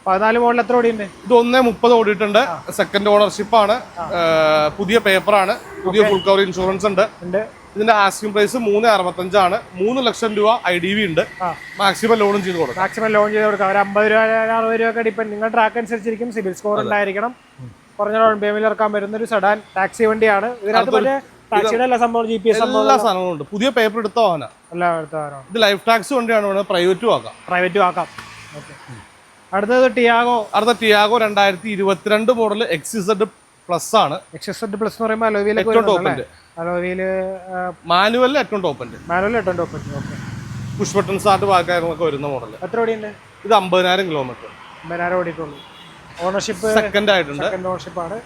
പതിനാല് മോഡൽ എത്ര ഓടിയുണ്ട് ഇത് ഒന്നേ മുപ്പത് ഓടിയിട്ടുണ്ട്. സെക്കൻഡ് ഓണർഷിപ്പ് ആണ്. പുതിയ പേപ്പറാണ് പുതിയ ഫുൾ കവർ ഇൻഷുറൻസ് ഉണ്ട്. ഇതിന്റെ ആസ്കിംഗ് പ്രൈസ് മൂന്ന് അറുപത്തഞ്ചാണ്. മൂന്ന് ലക്ഷം രൂപ ഐ ഡി വി ഉണ്ട്. മാക്സിമം ലോണും ചെയ്ത് കൊടുക്കും. മാക്സിമം ലോൺ ചെയ്ത് കൊടുക്കാം. ഒരു അമ്പത് രൂപ അറുപത് രൂപ ഒക്കെ ഡിപ്പെൻഡ് നിങ്ങൾ ട്രാക്ക് അനുസരിച്ചിരിക്കും. സിബിൽ സ്കോർ ഉണ്ടായിരിക്കണം. കുറഞ്ഞ ലോൺ പേമെന്റ് ഇറക്കാൻ വരുന്ന ഒരു സഡാൻ ടാക്സി വണ്ടിയാണ്. ഇതിനകത്ത് മറ്റേ ടാക്സിയുടെ എല്ലാ സംഭവം ജി പി എസ് സംഭവം എല്ലാ സാധനങ്ങളും ഉണ്ട്. പുതിയ പേപ്പർ എടുത്ത വാഹന. എല്ലാം എടുത്തവരാണ് ഇത് ലൈഫ് ടാക്സ് വണ്ടിയാണ്. പ്രൈവറ്റും ആക്കാം. പ്രൈവറ്റും ആക്കാം. ഓക്കെ അടുത്തത് ടിയാഗോ. അടുത്ത ടിയാഗോ രണ്ടായിരത്തി ഇരുപത്തിരണ്ട് മോഡൽ എക്സിസഡ് പ്ലസ് ആണ്. എക്സസെഡ് പ്ലസ് എന്ന് പറയുമ്പോൾ അലോവിയിലേക്ക് ഏറ്റവും ടോപ്പ് അലോവിയിൽ മാനുവലിൽ ഏറ്റവും ടോപ്പ് മാനുവലിൽ എട്ടോ top okay push button start കാര്യങ്ങളൊക്കെ വരുന്ന മോഡൽ എത്ര ഓടിയുണ്ട് ഇത് അമ്പതിനായിരം കിലോമീറ്റർ അമ്പതിനായിരം ഓടിയിട്ടുള്ളൂ. ഓണർഷിപ്പ് സെക്കൻഡ് ആയിട്ടുണ്ട്. സെക്കൻഡ് ഓണർഷിപ്പ് ആണ്.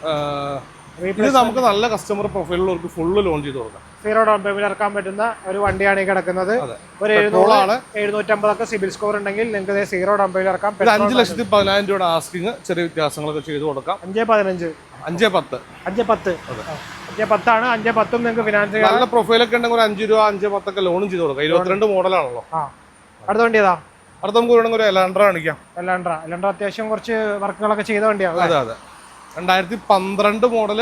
ഇത് നമുക്ക് നല്ല കസ്റ്റമർ പ്രൊഫൈലുള്ളവർക്ക് ഫുള്ള് ലോൺ ചെയ്ത് കൊടുക്കാം. സീറോ ഡൗൺ പേയ്മെന്റ് ഇറക്കാൻ പറ്റുന്ന ഒരു വണ്ടിയാണ് ഈ കിടക്കുന്നത്. ഒരു എഴുന്നൂറാണ്. എഴുന്നൂറ്റമ്പതൊക്കെ സിബിൽ സ്കോർ ഉണ്ടെങ്കിൽ നിങ്ങൾക്ക് സീറോ ഡൗൺ പേയ്മെന്റ് ഇറക്കാം. അഞ്ച് ലക്ഷത്തി പതിനായിരം രൂപയുടെ ആസ്കിങ് ചെറിയ വ്യത്യാസങ്ങളൊക്കെ ചെയ്ത് കൊടുക്കാം. അഞ്ച് പതിനഞ്ച്. അഞ്ചേ പത്ത്. അഞ്ച് പത്ത്. അഞ്ച് പത്താണ്. അഞ്ച് പത്തും നിങ്ങൾക്ക് ഫിനാൻസ് ചെയ്യാം. നല്ല പ്രൊഫൈലൊക്കെ ഉണ്ടെങ്കിൽ ഒരു അഞ്ച് രൂപ അഞ്ച് പത്തൊക്കെ ലോണും ചെയ്ത് കൊടുക്കാം. ഇരുപത്തിരണ്ട് മോഡലാണല്ലോ. അടുത്ത വണ്ടി ഏതാ? അടുത്ത നമുക്ക് ഒരു എലാൻഡ്ര കാണിക്കാം. എലാൻഡ്ര എലാൻഡ്ര അത്യാവശ്യം കുറച്ച് വർക്കുകളൊക്കെ ചെയ്ത വണ്ടിയാണ് അതെ അതെ. രണ്ടായിരത്തി പന്ത്രണ്ട് മോഡൽ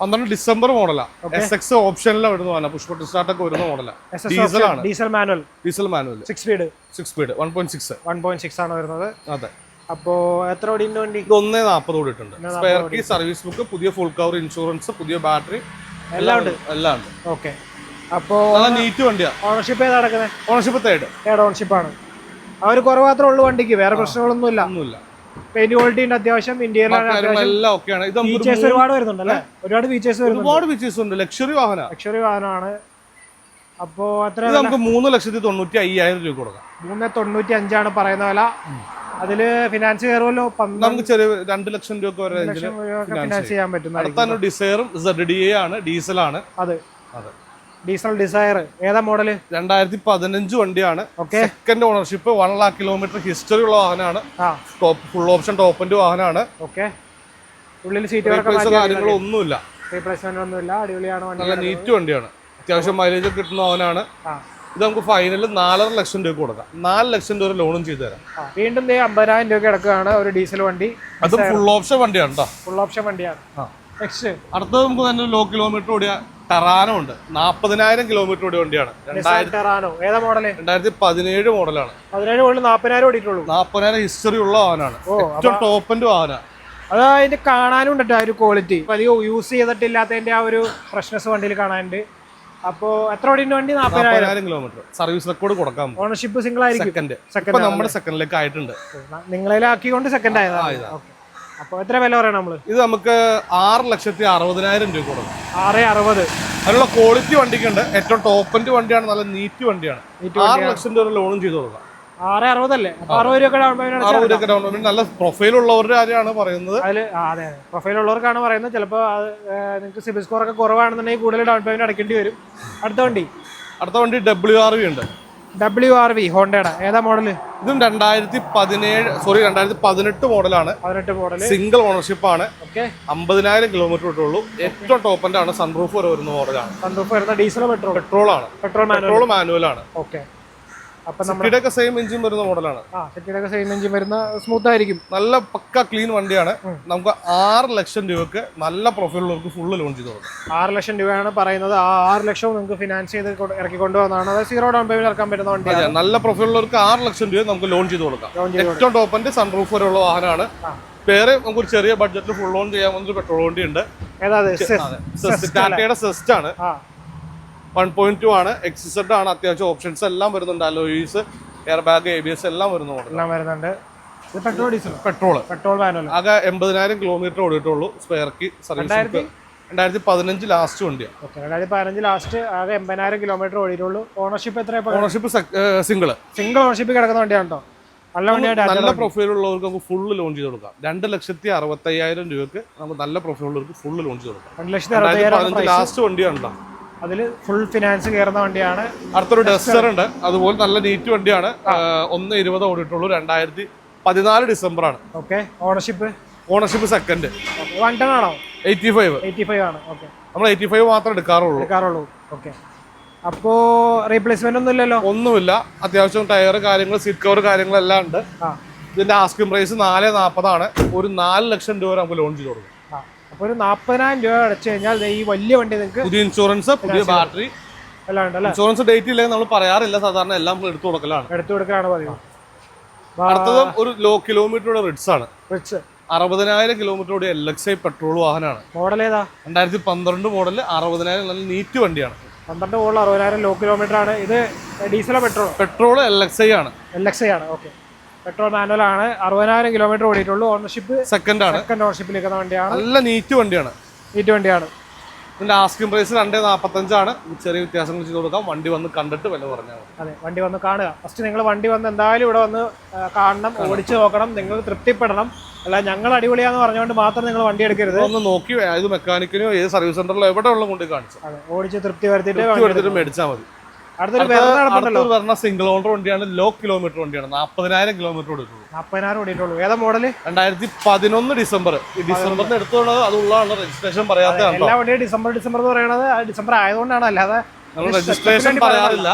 പന്ത്രണ്ട് ഡിസംബർ മോഡലാണ് എസ് എക്സ് ഓപ്ഷനിലാണ് വരുന്ന മോഡലാണ് പുഷ്പ സ്റ്റാർട്ട് ഒക്കെ വരുന്ന മോഡലാണ് ഡീസൽ ആണ്. Diesel manual diesel manual six speed six speed one point six one point six ആണ് വരുന്നത്. അതെ. അപ്പോ എത്ര ഓടിന്റെ വണ്ടി? ഇത് ഒന്നേ നാൽപ്പത് ഓടിയിട്ടുണ്ട് സ്പെയർ കീ സർവീസ് ബുക്ക് പുതിയ ഫുൾ കവർ ഇൻഷുറൻസ് പുതിയ ബാറ്ററി എല്ലാം ഉണ്ട്. എല്ലാം ഉണ്ട്. ഓക്കെ അപ്പോ നീറ്റ് വണ്ടിയാ. ഓണർഷിപ്പ് ഏതാ നടക്കുന്നത് ഓണർഷിപ്പ് തേർഡ് തേർഡ് ഓണർഷിപ്പ് ആണ്. ആ ഒരു കുറവ് മാത്രമേ ഉള്ളൂ വണ്ടിക്ക്. വേറെ പ്രശ്നങ്ങളൊന്നുമില്ല. ഒന്നുമില്ല. പെയിന്റ് ക്വാളിറ്റി അത്യാവശ്യം ഇന്ത്യയിലാണ് ഫീച്ചേഴ്സ് ഒരുപാട് വരുന്നുണ്ട് അല്ലേ ഒരുപാട് ഫീച്ചേഴ്സ് വരുന്നുണ്ട്. ഒരുപാട് ഫീച്ചേഴ്സ് ഉണ്ട്. ലക്ഷറി വാഹന. ലക്ഷറി വാഹനമാണ്. അപ്പോ അത്ര നമുക്ക് മൂന്ന് ലക്ഷത്തി തൊണ്ണൂറ്റി അയ്യായിരം രൂപ കൊടുക്കാം. മൂന്ന് തൊണ്ണൂറ്റി അഞ്ചാണ് പറയുന്ന വില. അതിൽ ഫിനാൻസ് കയറുമല്ലോ? നമുക്ക് ചെറിയ രണ്ട് ലക്ഷം രൂപ വരെ ഫിനാൻസ് ചെയ്യാൻ അടുത്താണ് ഡിസയറും ആണ്. ഡീസലാണ് അത്. അതെ. ഡീസൽ ഡിസയർ ഏതാ മോഡൽ രണ്ടായിരത്തി പതിനഞ്ച് വണ്ടിയാണ്. Okay second ownership one lakh kilometre history ഉള്ള വാഹനമാണ്. ഫുൾ ഓപ്ഷൻ ടോപ്പിന്റെ വാഹനമാണ്. ഓക്കെ ഉള്ളിൽ സീറ്റ് കാര്യങ്ങളൊന്നുമില്ല. കാര്യങ്ങളോ ഒന്നുമില്ല റീപ്ലേസ്മെന്റ് ഒന്നുമില്ല. അടിപൊളിയാണ് വണ്ടി നല്ല നീറ്റ് വണ്ടിയാണ്. അത്യാവശ്യം മൈലേജ് ഒക്കെ കിട്ടുന്ന വാഹനമാണ്. ഇത് നമുക്ക് ഫൈനൽ നാലര ലക്ഷം രൂപ കൊടുക്കാം. നാല് ലക്ഷം രൂപ ലോണും ചെയ്തു തരാം. വീണ്ടും അമ്പതിനായിരം രൂപ കിടക്കുകയാണ് ഒരു ഡീസൽ വണ്ടി. അത് ഫുൾ ഓപ്ഷൻ വണ്ടിയാണ് കേട്ടോ ഫുൾ ഓപ്ഷൻ വണ്ടിയാണ്. ആ. നെക്സ്റ്റ് അടുത്തത് നമുക്ക് തന്നെ ലോ കിലോമീറ്റർ ഓടിയ ടെറാനോ ഉണ്ട്. നാൽപ്പതിനായിരം കിലോമീറ്റർ ഓടിയ വണ്ടിയാണ്. ടെറാനോ ഏതാ മോഡൽ രണ്ടായിരത്തി പതിനേഴ് മോഡലാണ് പതിനേഴ് മോഡൽ ഓടിയിട്ടുള്ളൂ. നാൽപ്പതിനായിരം ഹിസ്റ്ററി ഉള്ള വാഹനമാണ്. ഏറ്റവും ടോപ്പിന്റെ വാഹന അത് അതിന്റെ കാണാനും ഉണ്ട് ആ ഒരു ക്വാളിറ്റി അധികം യൂസ് ചെയ്തിട്ടില്ലാത്തതിന്റെ ആ ഒരു ഫ്രഷ്നസ് വണ്ടിയിൽ കാണാനുണ്ട്. അപ്പോ എത്ര ഓടിന്റെ വണ്ടി? നാൽപ്പതിനായിരം കിലോമീറ്റർ സർവീസ് റെക്കോർഡ് കൊടുക്കാം ഓണർഷിപ്പ് സിംഗിൾ ആയിരിക്കും. സെക്കൻഡ് നമ്മുടെ സെക്കൻഡിലേക്ക് ആയിട്ടുണ്ട്. നിങ്ങളിലാക്കിക്കൊണ്ട് സെക്കൻഡ് ആയതാണ്. ഓക്കെ എത്ര വില പറയണം നമ്മൾ ഇത് നമുക്ക് ആറ് ലക്ഷത്തി അറുപതിനായിരം രൂപ കൊടുക്കും. ആറ് അറുപത്. അതിനുള്ള ക്വാളിറ്റി വണ്ടിക്കുണ്ട് ഏറ്റവും ടോപ്പിന്റെ വണ്ടിയാണ് നല്ല നീറ്റ് വണ്ടിയാണ്. ആറ് ലക്ഷം രൂപ ലോണും ചെയ്തു കൊടുക്കാം. ആറ് അറുപതല്ലേ? അറുപത് രൂപ ഡൗൺ പേയ്മെന്റ് അറുപത് രൂപ ഡൗൺ പേയ്മെന്റ് നല്ല പ്രൊഫൈൽ ഉള്ളവരുടെ കാര്യമാണ് പറയുന്നത്. അതിൽ അതെ അതെ. പ്രൊഫൈൽ ഉള്ളവർക്കാണ് പറയുന്നത്. ചിലപ്പോൾ നിങ്ങൾക്ക് സിബിൽ സ്കോർ ഒക്കെ കുറവാണെന്നുണ്ടെങ്കിൽ കൂടുതൽ ഡൗൺ പേയ്മെന്റ് അടയ്ക്കേണ്ടി വരും. അടുത്ത വണ്ടി. അടുത്ത വണ്ടി ഡബ്ല്യു ആർ വി ഉണ്ട്. ഡബ്ല്യു ആർ വി ഹോണ്ടയുടെ. ഏതാ മോഡൽ ഇതും രണ്ടായിരത്തി പതിനേഴ് സോറി രണ്ടായിരത്തി പതിനെട്ട് മോഡലാണ് പതിനെട്ട് മോഡൽ സിംഗിൾ ഓണർഷിപ്പ് ആണ്. ഓക്കെ അമ്പതിനായിരം കിലോമീറ്റർ ഇട്ടുള്ളൂ ഏറ്റവും ടോപ്പന്റെ ആണ്. സൺറൂഫ് വരെ വരുന്ന മോഡലാണ് സൺറൂഫ് വരുന്ന ഡീസലോ പെട്രോൾ പെട്രോൾ ആണ്. പെട്രോൾ പെട്രോൾ മാനുവൽ ആണ്. ഓക്കെ സെയിം എഞ്ചിൻ വരുന്ന മോഡലാണ് സെയിം എഞ്ചിൻ വരുന്ന സ്മൂത്ത് ആയിരിക്കും. നല്ല പക്ക ക്ലീൻ വണ്ടിയാണ്. നമുക്ക് ആറ് ലക്ഷം രൂപക്ക് നല്ല പ്രൊഫൈലുള്ളവർക്ക് ഫുള്ള് ലോൺ ചെയ്ത് കൊടുക്കും. ആറ് ലക്ഷം രൂപയാണ് പറയുന്നത്. ആ ആറ് ലക്ഷം നിങ്ങൾക്ക് ഫിനാൻസ് ചെയ്ത് ഇറക്കി കൊണ്ടുവന്നതാണ്. അതായത് സീറോ ഡൗൺ പേയ്മെന്റ് ഇറക്കാൻ പറ്റുന്ന വണ്ടി നല്ല പ്രൊഫൈലുള്ളവർക്ക് ആറ് ലക്ഷം രൂപ നമുക്ക് ലോൺ ചെയ്ത് കൊടുക്കാം. ഏറ്റവും ടോപ്പിന്റെ സൺറൂഫ് വരെയുള്ള വാഹനമാണ്. വേറെ നമുക്ക് ഒരു ചെറിയ ബഡ്ജറ്റിൽ ഫുൾ ലോൺ ചെയ്യാൻ പെട്രോൾ വണ്ടി ഉണ്ട്. ടാറ്റയുടെ സെസ്റ്റ് ആണ്. വൺ പോയിന്റ് ടു ആണ്. എക്സിസഡ് ആണ് അത്യാവശ്യം ഓപ്ഷൻസ് എല്ലാം വരുന്നുണ്ട്. Alloys air bag A B S എല്ലാം വരുന്നുണ്ട്. എല്ലാം വരുന്നുണ്ട് പെട്രോൾ ഡീസൽ പെട്രോൾ പെട്രോൾ ആകെ എൺപതിനായിരം കിലോമീറ്റർ ഓടിയിട്ടുള്ളൂ സ്പെയർക്ക് സർവീസ് രണ്ടായിരത്തി? പതിനഞ്ച് ലാസ്റ്റ് വണ്ടിയാണ് ഓക്കെ രണ്ടായിരത്തി പതിനഞ്ച് ലാസ്റ്റ് ആകെ എൺപതിനായിരം കിലോമീറ്റർ ഓടിയിട്ടുള്ളൂ. ഓണർഷിപ്പ് എത്ര ഓണർഷിപ്പ് സിംഗിൾ സിംഗിൾ ഓണർഷിപ്പ് കിടക്കുന്ന വണ്ടിയാണ് കേട്ടോ നല്ല പ്രൊഫൈൽ ഉള്ളവർക്ക് നമുക്ക് ഫുള്ള് ലോഞ്ച് ചെയ്ത് കൊടുക്കാം. രണ്ട് ലക്ഷത്തി അറുപത്തയ്യായിരം രൂപക്ക് നമുക്ക് നല്ല പ്രൊഫൈൽ ഉള്ളവർക്ക് ഫുള്ള് ലോഞ്ച് ചെയ്ത് കൊടുക്കാം. ലാസ്റ്റ് വണ്ടിയാണ് അതിൽ ഫുൾ ഫിനാൻസ് കയറുന്ന വണ്ടിയാണ്. അടുത്തൊരു ഡസ്റ്റർ ഉണ്ട്. അതുപോലെ നല്ല നീറ്റ് വണ്ടിയാണ്. ഒന്ന് ഇരുപത് ഓടിയിട്ടുള്ളൂ. രണ്ടായിരത്തി പതിനാല് ഡിസംബർ ആണ് okay ownership ownership second one ton ആണോ? എയ്റ്റി ഫൈവ് എയ്റ്റി ഫൈവ് ആണ്. ഓക്കെ നമ്മൾ എയ്റ്റി ഫൈവ് മാത്രമേ എടുക്കാറുള്ളൂ. എടുക്കാറുള്ളൂ. ഓക്കെ അപ്പോ റീപ്ലേസ്മെന്റ് ഒന്നും ഇല്ലല്ലോ? ഒന്നുമില്ല. അത്യാവശ്യം ടയർ കാര്യങ്ങൾ സീറ്റ് കവർ കാര്യങ്ങളെല്ലാം ഉണ്ട്. ഇതിന്റെ ആസ്കിംഗ് പ്രൈസ് നാല് നാൽപ്പതാണ് ഒരു നാല് ലക്ഷം രൂപ നമുക്ക് ലോൺ ചെയ്ത് കൊടുക്കും. ഒരു നാൽപ്പതിനായിരം രൂപ അടച്ചു കഴിഞ്ഞാൽ ഈ വലിയ വണ്ടി നിങ്ങൾക്ക് പുതിയ ഇൻഷുറൻസ് പുതിയ ബാറ്ററി ഇൻഷുറൻസ് ഡേറ്റ് ഇല്ലെങ്കിൽ നമ്മൾ പറയാറില്ല. സാധാരണ എല്ലാം എടുത്തു കൊടുക്കലാണ്. എടുത്തു കൊടുക്കലാണ് പതിവ്. അടുത്തതും ഒരു ലോ കിലോമീറ്ററുടെ റിഡ്സ് ആണ്. റിച്ച് അറുപതിനായിരം kilometre L X I petrol വാഹനമാണ്. മോഡൽ ഏതാ? രണ്ടായിരത്തി പന്ത്രണ്ട് മോഡൽ അറുപതിനായിരം നല്ല നീറ്റ് വണ്ടിയാണ്. പന്ത്രണ്ട് മോഡൽ അറുപതിനായിരം ലോ കിലോമീറ്റർ ആണ്. ഇത് ഡീസലോ petrol petrol L X I ആണ്. എൽ എക്സ് ഐ ആണ്. ഓക്കെ പെട്രോൾ മാനുവൽ ആണ് അറുപതിനായിരം കിലോമീറ്റർ ഓടിയിട്ടുള്ളൂ. ഓണർഷിപ്പ് സെക്കൻഡ് ആണ്. സെക്കൻഡ് ഓണർഷിപ്പിൽ നിൽക്കുന്ന വണ്ടിയാണ്. നല്ല നീറ്റ് വണ്ടിയാണ്. നീറ്റ് വണ്ടിയാണ്. ഇതിന്റെ ആസ്കിംഗ് പ്രൈസ് രണ്ടേ നാൽപ്പത്തഞ്ചാണ് ചെറിയ വ്യത്യാസങ്ങൾ ചെയ്ത് കൊടുക്കാം. വണ്ടി വന്ന് കണ്ടിട്ട് വില പറഞ്ഞാൽ അതെ വണ്ടി വന്ന് കാണുക. ഫസ്റ്റ് നിങ്ങൾ വണ്ടി വന്ന് എന്തായാലും ഇവിടെ വന്ന് കാണണം ഓടിച്ചു നോക്കണം. നിങ്ങൾ തൃപ്തിപ്പെടണം. അല്ല ഞങ്ങൾ അടിപൊളിയാന്ന് പറഞ്ഞുകൊണ്ട് മാത്രം നിങ്ങൾ വണ്ടി എടുക്കരുത്. ഒന്ന് നോക്കി ഏത് മെക്കാനിക്കിനോ ഏത് സർവീസ് സെന്ററിലോ എവിടെ ഉള്ള കൊണ്ട് കാണിച്ചു. അതെ ഓടിച്ച് തൃപ്തി വരുത്തിയിട്ട് മേടിച്ചാൽ മതി. അടുത്തൊരു പറഞ്ഞ സിംഗിൾ ഓണർ വണ്ടിയാണ് ലോ കിലോമീറ്റർ വണ്ടിയാണ്. നാൽപ്പതിനായിരം കിലോമീറ്റർ കൊടുക്കുള്ളൂ നാൽപ്പതിനായിരം ഓടിയിട്ടുള്ളൂ. ഏതാ മോഡൽ രണ്ടായിരത്തി പതിനൊന്ന്. ഡിസംബർ ഡിസംബറിന് എടുത്തുള്ളത് അതുള്ളതാണ് രജിസ്ട്രേഷൻ പറയാത്ത എല്ലാ വണ്ടിയും ഡിസംബർ ഡിസംബർ എന്ന് പറയുന്നത് ഡിസംബർ ആയതുകൊണ്ടാണ്. അല്ലാതെ രജിസ്ട്രേഷൻ പറയാറില്ല.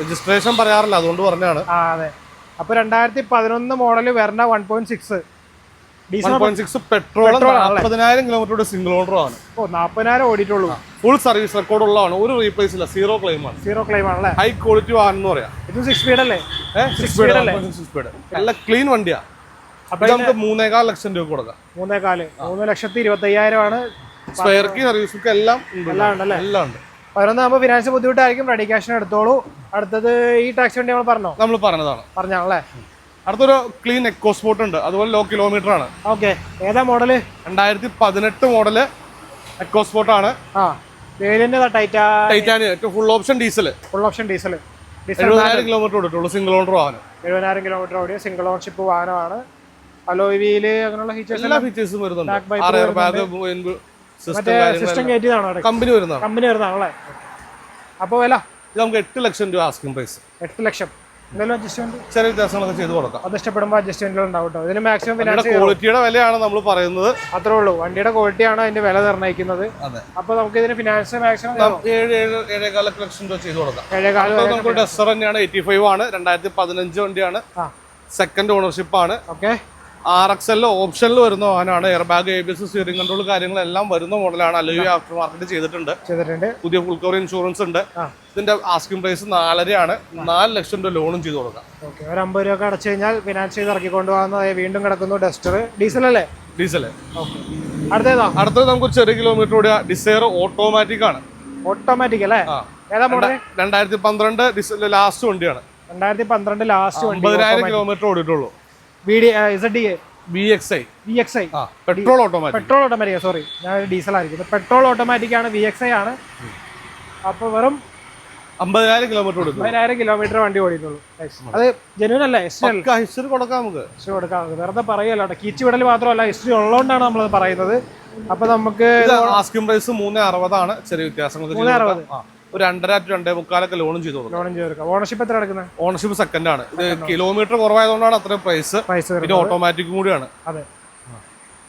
രജിസ്ട്രേഷൻ പറയാറില്ല അതുകൊണ്ട് പറഞ്ഞാണ് അതെ. അപ്പൊ രണ്ടായിരത്തി പതിനൊന്ന് മോഡൽ വരണ one point six diesel one point six petrol? നാൽപ്പതിനായിരം സിംഗിൾ ഓണർ ആണ്. ഓ നാൽപ്പതിനായിരം ഓടിയിട്ടുള്ളൂ. ഫുൾ സർവീസ് റെക്കോർഡ് ഉള്ളതാണ്. ഒരു റീപ്ലേസ് ഇല്ല സീറോ ക്ലെയിം ആണ്. സീറോ ക്ലെയിം ആണല്ലേ ഹൈ ക്വാളിറ്റി പറയാം. ഇത് സിക്സ് സ്പീഡ് അല്ലേ? സിക്സ് speed സ്പീഡ് അല്ലേ? സ്പീഡ് നല്ല ക്ലീൻ വണ്ടിയാ. അപ്പൊ ഇത് നമുക്ക് മൂന്നേകാൽ ലക്ഷം രൂപ കൊടുക്കാം. മൂന്നേ കാൽ മൂന്ന് ലക്ഷത്തി ഇരുപത്തി അയ്യായിരം ആണ് സ്പെയർക്ക് സർവീസ് ബുക്ക് എല്ലാം ഉണ്ട്. എല്ലാം ഉണ്ടല്ലേ? എല്ലാം ഉണ്ട്. ഫിനാൻസ് ബുദ്ധിമുട്ടായിരിക്കും. റെഡി ക്യാഷിന് എടുത്തോളൂ. അടുത്തത് ഈ ടാക്സി വണ്ടി നമ്മൾ പറഞ്ഞോ? നമ്മൾ പറഞ്ഞതാണ്. പറഞ്ഞാണല്ലേ? അടുത്തൊരു ക്ലീൻ എക്കോ സ്പോട്ട് ഉണ്ട്. അതുപോലെ ലോ കിലോമീറ്റർ ആണ്. ഓക്കെ ഏതാ മോഡൽ രണ്ടായിരത്തി പതിനെട്ട് മോഡൽ എക്കോ സ്പോട്ട് ആണ് full option diesel full option diesel എഴുപതിനായിരം കിലോമീറ്റർ ഓടിട്ടുള്ളൂ സിംഗിൾ ഓണർ വാഹനം. എഴുപതിനായിരം കിലോമീറ്റർ ഓടിയ സിംഗിൾ ഓൺഷിപ്പ് വാഹനമാണ്. അലോയ് വീൽ അങ്ങനെയുള്ള ഫീച്ചേഴ്സ് എല്ലാ വരുന്നുണ്ട്. സിസ്റ്റം മറ്റേ സിസ്റ്റം കയറ്റിയതാണോ കമ്പനി വരുന്നതാണ്. കമ്പനി വരുന്നതാണല്ലേ? അപ്പോൾ വില? ഇത് നമുക്ക് എട്ട് ലക്ഷം രൂപ ആസ്കിംഗ് പ്രൈസ് എട്ട് ലക്ഷം. എന്തെങ്കിലും അഡ്ജസ്റ്റ്മെന്റ് ചെറിയ വ്യത്യാസങ്ങളൊക്കെ ചെയ്ത് കൊടുക്കാം. അത് ഇഷ്ടപ്പെടുമ്പോൾ അഡ്ജസ്റ്റ്മെന്റുകൾ ഉണ്ടാവും കേട്ടോ ഇതിന് മാക്സിമം ഫിനാൻസ് ക്വാളിറ്റിയുടെ വിലയാണ് നമ്മൾ പറയുന്നത്. അത്രേ ഉള്ളൂ. വണ്ടിയുടെ ക്വാളിറ്റിയാണ് അതിന്റെ വില നിർണയിക്കുന്നത്? അപ്പോൾ നമുക്ക് ഇതിന് ഫിനാൻസ് മാക്സിമം ഏഴ് ഏഴ് ഏഴേകാല കളക്ഷൻ ചെയ്ത് കൊടുക്കാം. ഏഴേകാൽ നമുക്ക് ഡെസർ തന്നെയാണ് എയ്റ്റി ഫൈവ് ആണ്. രണ്ടായിരത്തി പതിനഞ്ച് വണ്ടിയാണ്. സെക്കൻഡ് ഓണർഷിപ്പ് ആണ്. ഓക്കെ ആർ എക്സ് എല്ലോ ഓപ്ഷനിൽ വരുന്ന വാഹനമാണ്. Air bag A B S steering control കാര്യങ്ങളെല്ലാം വരുന്ന മോഡലാണ് അല്ലെങ്കിൽ ആഫ്റ്റർ മാർക്കറ്റ് ചെയ്തിട്ടുണ്ട്. ചെയ്തിട്ടുണ്ട്. പുതിയ ഫുൾ കവർ ഇൻഷുറൻസ് ഉണ്ട്. ഇതിന്റെ ആസ്കിംഗ് പ്രൈസ് നാലരയാണ്. നാല് ലക്ഷം രൂപ ലോണും ചെയ്ത് കൊടുക്കാം. ഓക്കെ ഒരു അമ്പത് രൂപ അടച്ചു കഴിഞ്ഞാൽ ഫിനാൻസ് ചെയ്ത് ഇറക്കി പോകുന്ന വീണ്ടും കിടക്കുന്നു ഡസ്റ്റർ ഡീസൽ അല്ലേ? ഡീസൽ അടുത്തതാ? അടുത്തേതാ നമുക്ക് ചെറിയ കിലോമീറ്റർ കൂടിയ ഡിസയർ ഓട്ടോമാറ്റിക് ആണ്. ഓട്ടോമാറ്റിക് അല്ലേ? ഏതാ മോഡൽ രണ്ടായിരത്തി പന്ത്രണ്ട് ലാസ്റ്റ് വണ്ടിയാണ്. രണ്ടായിരത്തി പന്ത്രണ്ട് ലാസ്റ്റ് വണ്ടി kilometre ഓടിയിട്ടുള്ളൂ. Petrol automatic petrol automatic sorry ഞാൻ ഡീസൽ ആയിരിക്കും. പെട്രോൾ ഓട്ടോമാറ്റിക് ആണ് വി എക്സ് ഐ ആണ്. അപ്പോൾ വെറും അമ്പതിനായിരം കിലോമീറ്റർ അമ്പതിനായിരം പതിനായിരം കിലോമീറ്റർ വണ്ടി ഓടിയിട്ടുള്ളൂ. അത് ജെന്യൂൻ അല്ലേ ഹിസ്റ്ററി കൊടുക്കാം നമുക്ക്. ഹിസ്റ്ററി കൊടുക്കാം. വെറുതെ പറയുമല്ലോ കേട്ടോ. കീച്ചു വിടൽ മാത്രമല്ല ഹിസ്റ്ററി ഉള്ളതുകൊണ്ടാണ് നമ്മളത് പറയുന്നത്. അപ്പൊ നമുക്ക് ആസ്കിംഗ് പ്രൈസ് മൂന്ന് അറുപതാണ്. ചെറിയ വ്യത്യാസങ്ങൾ മൂന്ന് കൊടുക്കാം. ഒരു രണ്ടര ടു രണ്ടേ മുക്കാലൊക്കെ ലോണും ചെയ്തു കൊടുക്കാം. ലോണും ചെയ്തെടുക്കാം ഓണർഷിപ്പ് എത്ര എടുക്കുന്നത് ഓണർഷിപ്പ് സെക്കൻഡ് ആണ്. ഇത് കിലോമീറ്റർ കുറവായതുകൊണ്ടാണ് അത്രയും പ്രൈസ് പിന്നെ വരുന്നത്. ഓട്ടോമാറ്റിക് കൂടിയാണ്. അതെ.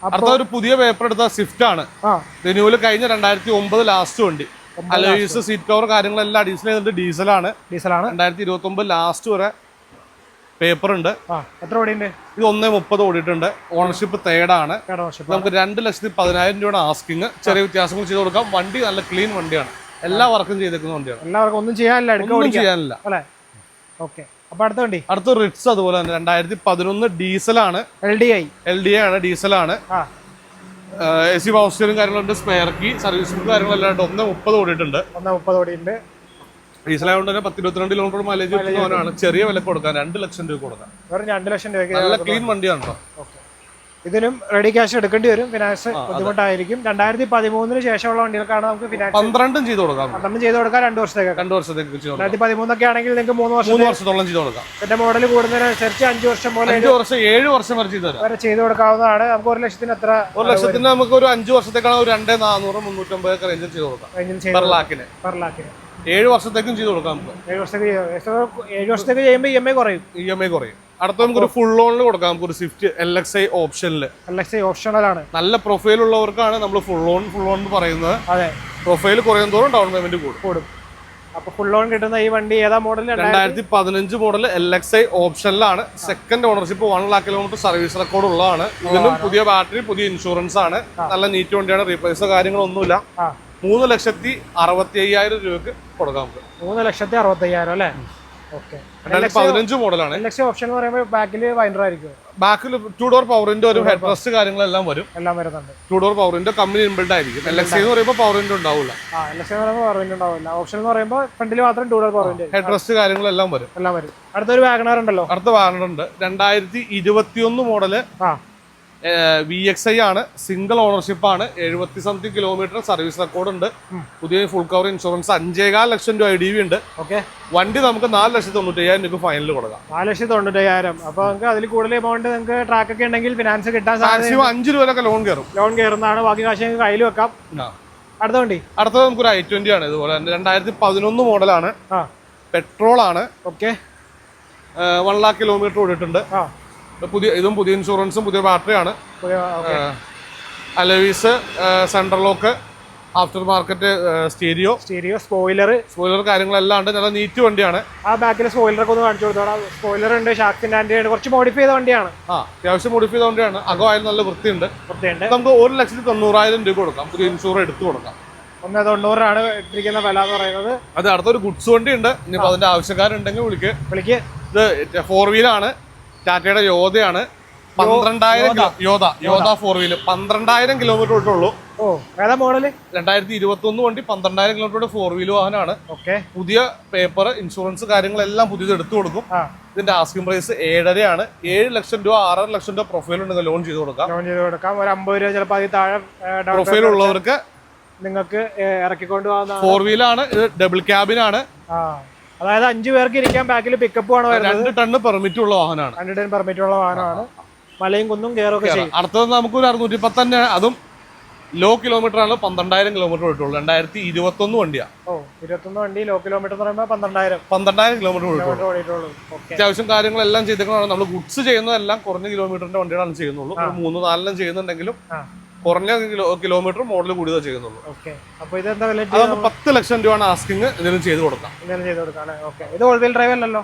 അടുത്ത ഒരു പുതിയ പേപ്പർ എടുത്ത സ്വിഫ്റ്റ് ആണ്. റിന്യൂവൽ കഴിഞ്ഞ രണ്ടായിരത്തി ഒമ്പത് ലാസ്റ്റ് വണ്ടി അലോയിസ് സീറ്റ് കവർ കാര്യങ്ങളെല്ലാം ഡീസൽ ചെയ്തിട്ട് ഡീസലാണ് ഡീസലാണ് രണ്ടായിരത്തി ഇരുപത്തി ഒമ്പത് ലാസ്റ്റ് വരെ പേപ്പർ ഉണ്ട്. എത്ര ഓടിയുണ്ട് ഇത് ഒന്നേ മുപ്പത് ഓടിയിട്ടുണ്ട്. ഓണർഷിപ്പ് തേർഡ് ആണ്. നമുക്ക് രണ്ട് ലക്ഷത്തി പതിനായിരം രൂപയുടെ ആസ്കിങ് ചെറിയ വ്യത്യാസങ്ങൾ ചെയ്ത് കൊടുക്കാം. വണ്ടി നല്ല ക്ലീൻ വണ്ടിയാണ്. എല്ലാ വർക്കും ചെയ്തേക്കുന്ന വണ്ടിയാണ് എല്ലാവർക്കും ഒന്നും ചെയ്യാനില്ല ഒന്നും ചെയ്യാനില്ല. അല്ലേ? ഓക്കെ. അപ്പൊ അടുത്ത വണ്ടി. അടുത്ത റിറ്റ്സ് അതുപോലെ തന്നെ രണ്ടായിരത്തി പതിനൊന്ന് ഡീസലാണ്. L D I L D I ആണ് ഡീസലാണ് എ സി പവർ കാര്യങ്ങളുണ്ട് സ്പെയർ കീ സർവീസ് ബുക്ക് കാര്യങ്ങളെല്ലാം ഒന്ന് മുപ്പത് ഓടിയിട്ടുണ്ട്. ഒന്ന് മുപ്പത് ഓടിയുണ്ട് ഡീസൽ ആയതുകൊണ്ട് തന്നെ പത്ത് ഇരുപത്തിരണ്ട് കിലോമീറ്റർ മൈലേജ് കിട്ടുന്നവനാണ് ചെറിയ വില കൊടുക്കാൻ രണ്ട് ലക്ഷം രൂപ കൊടുക്കാം വെറും രണ്ട് ലക്ഷം രൂപ നല്ല ക്ലീൻ വണ്ടിയാണ് കേട്ടോ ഓക്കെ. ഇതിനും റെഡി ക്യാഷ് എടുക്കേണ്ടി വരും. ഫിനാൻസ് ബുദ്ധിമുട്ടായിരിക്കും. രണ്ടായിരത്തി പതിമൂന്നിന് ശേഷമുള്ള വണ്ടികൾക്കാണ് നമുക്ക് ഫിനാൻസ് പന്ത്രണ്ടും ചെയ്ത് കൊടുക്കാം പന്ത്രണ്ടും ചെയ്ത് കൊടുക്കാം രണ്ട് വർഷത്തേക്ക്. രണ്ട് വർഷത്തേക്ക് ചെയ്ത് രണ്ടായിരത്തി പതിമൂന്നൊക്കെ ആണെങ്കിൽ നിങ്ങൾക്ക് മൂന്ന് വർഷം മൂന്ന് വർഷത്തോളം ചെയ്ത് കൊടുക്കാം. എന്റെ മോഡൽ കൂടുന്നതിനനുസരിച്ച് അഞ്ച് വർഷം പോലെ അഞ്ച് വർഷം ഏഴ് വർഷം വരെ ചെയ്ത് വരെ ചെയ്ത് കൊടുക്കാവുന്നതാണ്. നമുക്ക് ഒരു ലക്ഷത്തിന് എത്ര ഒരു ലക്ഷത്തിന് നമുക്ക് ഒരു അഞ്ച് വർഷത്തേക്കാണ് ഒരു രണ്ടേ നാനൂറ് മുന്നൂറ്റമ്പത് റേഞ്ചിൽ ചെയ്ത് കൊടുക്കാം. റേഞ്ചിൽ പെർ ചെയ്ത് ലാക്കിന് പെർ ലാക്കിന് ഏഴ് വർഷത്തേക്കും ചെയ്ത് കൊടുക്കാം നമുക്ക്. ഏഴ് വർഷത്തേക്ക് ഏഴ് വർഷത്തേക്ക് ചെയ്യുമ്പോൾ ഇ എം ഐ കുറയും. ഇ എം ഐ കുറയും. അടുത്ത നമുക്ക് ഒരു ഫുൾ ലോണിൽ കൊടുക്കാം. നമുക്ക് ഒരു സ്വിഫ്റ്റ് എൽ എക്സ് ഐ ഓപ്ഷനിൽ എൽ എക്സ് ഐ ഓപ്ഷണൽ നല്ല പ്രൊഫൈൽ ഉള്ളവർക്കാണ് നമ്മൾ ഫുൾ ലോൺ ഫുൾ ലോൺ എന്ന് പറയുന്നത്. അതെ. പ്രൊഫൈൽ കുറയും തോറും ഡൗൺ പേയ്മെന്റ് കൂടും. കൂടും. അപ്പൊ ഫുൾ ലോൺ കിട്ടുന്ന ഈ വണ്ടി ഏതാ മോഡൽ രണ്ടായിരത്തി പതിനഞ്ച് മോഡൽ എൽ എക്സ് ഐ ഓപ്ഷനിലാണ് second ownership one lakh kilometre service record ഉള്ളതാണ്. ഇതിലും പുതിയ ബാറ്ററി പുതിയ ഇൻഷുറൻസ് ആണ്. നല്ല നീറ്റ് വണ്ടിയാണ്. റീപ്ലേസോ കാര്യങ്ങളൊന്നുമില്ല. മൂന്ന് ലക്ഷത്തി അറുപത്തി അയ്യായിരം രൂപക്ക് കൊടുക്കാം നമുക്ക്. മൂന്ന് ലക്ഷത്തി അറുപത്തി അയ്യായിരം അല്ലേ? ഓക്കെ. രണ്ടായിരത്തി പതിനഞ്ച് മോഡലാണ്. ലക്ഷം ഓപ്ഷൻ എന്ന് പറയുമ്പോൾ ബാക്കിൽ വൈൻഡർ ആയിരിക്കും. ബാക്കിൽ ടു ഡോർ പവറിന്റെ ഒരു ഹെഡ് റെസ്റ്റ് കാര്യങ്ങളെല്ലാം വരും. എല്ലാം വരുന്നുണ്ട്. ടു ഡോർ പവറിന്റെ കമ്പനി ഇൻബിൽഡ് ആയിരിക്കും. എൽ എക്സ് എന്ന് പറയുമ്പോൾ പവറിന്റെ ഉണ്ടാവില്ല ആ ലക്ഷം എന്ന് പറയുമ്പോൾ പവർ ഉണ്ടാവില്ല. ഓപ്ഷൻ എന്ന് പറയുമ്പോൾ ഫ്രണ്ടിൽ മാത്രം ടൂ ഡോർ ഹെഡ് റെസ്റ്റ് കാര്യങ്ങളെല്ലാം വരും. എല്ലാം വരും. അടുത്തൊരു വാഗണർ ഉണ്ടല്ലോ. അടുത്ത വാഹനമുണ്ട് രണ്ടായിരത്തി ഇരുപത്തിയൊന്ന് മോഡൽ ആ. വി എക്സ് ഐ ആണ്. സിംഗിൾ ഓണർഷിപ്പ് ആണ്. എഴുപത്തി സംതിങ് കിലോമീറ്റർ സർവീസ് റെക്കോർഡ് ഉണ്ട് പുതിയ ഫുൾ കവർ ഇൻഷുറൻസ് അഞ്ചേകാൽ ലക്ഷം രൂപ ഐ ഡി വി ഉണ്ട്. ഓക്കെ. വണ്ടി നമുക്ക് നാല് ലക്ഷത്തി തൊണ്ണൂറ്റി അയ്യായിരം രൂപ ഫൈനൽ കൊടുക്കാം. നാല് ലക്ഷത്തി തൊണ്ണൂറ്റയ്യായിരം. അപ്പൊ നിങ്ങൾക്ക് അതിൽ കൂടുതൽ എമൗണ്ട് നിങ്ങൾക്ക് ട്രാക്ക് ഒക്കെ ഉണ്ടെങ്കിൽ ഫിനാൻസ് കിട്ടാൻ മാക്സിമം അഞ്ച് രൂപയൊക്കെ ലോൺ കയറും. ലോൺ കയറുന്നതാണ്. ബാക്കി കാശ് നിങ്ങൾക്ക് കയ്യിൽ വെക്കാം. അടുത്ത വണ്ടി? അടുത്തത് നമുക്കൊരു ഐ ട്വന്റി ആണ്. ഇതുപോലെ രണ്ടായിരത്തി പതിനൊന്ന് മോഡലാണ് പെട്രോൾ ആണ്. ഓക്കെ. വൺ ലാക്ക് കിലോമീറ്റർ ഓടിയിട്ടുണ്ട്. ആ. പുതിയ ഇതും പുതിയ ഇൻഷുറൻസും പുതിയ ബാറ്ററിയാണ്. Alloys central lock aftermarket stereo stereo spoiler spoiler കാര്യങ്ങളെല്ലാം ഉണ്ട്. നല്ല നീറ്റ് വണ്ടിയാണ്. ആ ബാക്കിൽ സ്പോയിലർ ഒക്കെ ഒന്ന് കാണിച്ചു കൊടുത്തോ? സ്പോയിലർ ഉണ്ട് ഷാക്സിന്റെ ആൻഡ് ഉണ്ട്. കുറച്ച് മോഡിഫൈ ചെയ്ത വണ്ടിയാണ്. ആ അത്യാവശ്യം മോഡിഫൈ ചെയ്ത വണ്ടിയാണ്. അകമായാലും നല്ല വൃത്തിയുണ്ട്. വൃത്തിയുണ്ട്. നമുക്ക് ഒരു ലക്ഷത്തി തൊണ്ണൂറായിരം രൂപ കൊടുക്കാം. പുതിയ ഇൻഷുർ എടുത്തു കൊടുക്കാം. ഒന്ന് തൊണ്ണൂറാണ് ഇട്ടിരിക്കുന്ന വില എന്ന് പറയുന്നത്. അത് അടുത്തൊരു ഗുഡ്സ് വണ്ടി ഉണ്ട് ഇനിയിപ്പോൾ അതിന്റെ ആവശ്യക്കാരുണ്ടെങ്കിൽ വിളിക്ക്. വിളിക്ക്. ഇത് ഫോർ വീലാണ് ടാറ്റയുടെ യോധയാണ്. പന്ത്രണ്ടായിരം യോധ. യോധ. ഫോർ വീൽ പന്ത്രണ്ടായിരം കിലോമീറ്റർ തൊട്ടുള്ളൂ ഏതാ മോഡൽ രണ്ടായിരത്തി ഇരുപത്തി ഒന്ന് വണ്ടി പന്ത്രണ്ടായിരം കിലോമീറ്റർ ഫോർ വീൽ വാഹനമാണ്. ഓക്കെ. പുതിയ പേപ്പർ ഇൻഷുറൻസ് കാര്യങ്ങളെല്ലാം പുതിയത് എടുത്തു കൊടുക്കും. ഇതിന്റെ ആസ്കിംഗ് പ്രൈസ് ഏഴരയാണ്. ഏഴ് ലക്ഷം രൂപ ആറര ലക്ഷം രൂപ പ്രൊഫൈൽ ഉണ്ടെങ്കിൽ ലോൺ ചെയ്ത് കൊടുക്കാം. ലോൺ ചെയ്ത് കൊടുക്കാം. ഒരു അമ്പത് രൂപ ചിലപ്പോൾ അതിൽ താഴെ പ്രൊഫൈൽ ഉള്ളവർക്ക് നിങ്ങൾക്ക് ഇറക്കിക്കൊണ്ട് പോകുന്ന ഫോർ വീലാണ് ഇത് ഡബിൾ ക്യാബിനാണ് അതായത് അഞ്ചു പേർക്ക് ഇരിക്കാൻ ബാക്കിൽ പിക്കപ്പ് ആണ് വരുന്നത്. രണ്ട് ടണ്ണ് പെർമിറ്റ് ഉള്ള വാഹനമാണ്. രണ്ട് ടൺ പെർമിറ്റ് ഉള്ള വാഹനമാണ്. മലയും കുന്നും കയറൊക്കെ ചെയ്യും. അടുത്തത് നമുക്ക് ഒരു അറുന്നൂറ്റി പത്തന്നെ അതും ലോ കിലോമീറ്റർ ആണ് പന്ത്രണ്ടായിരം കിലോമീറ്റർ വിട്ടുള്ളൂ രണ്ടായിരത്തി ഇരുപത്തി ഒന്ന് വണ്ടിയാണ് ഓ ഇരുപത്തൊന്ന് വണ്ടി ലോ കിലോമീറ്റർ എന്ന് പറയുമ്പോൾ പന്ത്രണ്ടായിരം. പന്ത്രണ്ടായിരം കിലോമീറ്റർ ഓടിയിട്ടുള്ളൂ. അത്യാവശ്യം കാര്യങ്ങളെല്ലാം ചെയ്തേക്കുന്നതാണ് നമ്മൾ ഗുഡ്സ് ചെയ്യുന്നതെല്ലാം കുറഞ്ഞ കിലോമീറ്ററിന്റെ വണ്ടികളാണ് ചെയ്യുന്നുള്ളൂ. മൂന്ന് നാലെണ്ണം ചെയ്യുന്നുണ്ടെങ്കിലും കുറഞ്ഞ കിലോ കിലോമീറ്റർ മോഡൽ കൂടിയതേ ചെയ്യുന്നുള്ളൂ. അപ്പൊ ഇതെന്താ വില പത്ത് ലക്ഷം രൂപയാണ് ആസ്കിങ് ഇതിന് ചെയ്ത് കൊടുക്കാം. എന്തെങ്കിലും ചെയ്ത് കൊടുക്കാം ഓക്കെ. ഇത് ഓൾ വീൽ ഡ്രൈവ് അല്ലല്ലോ?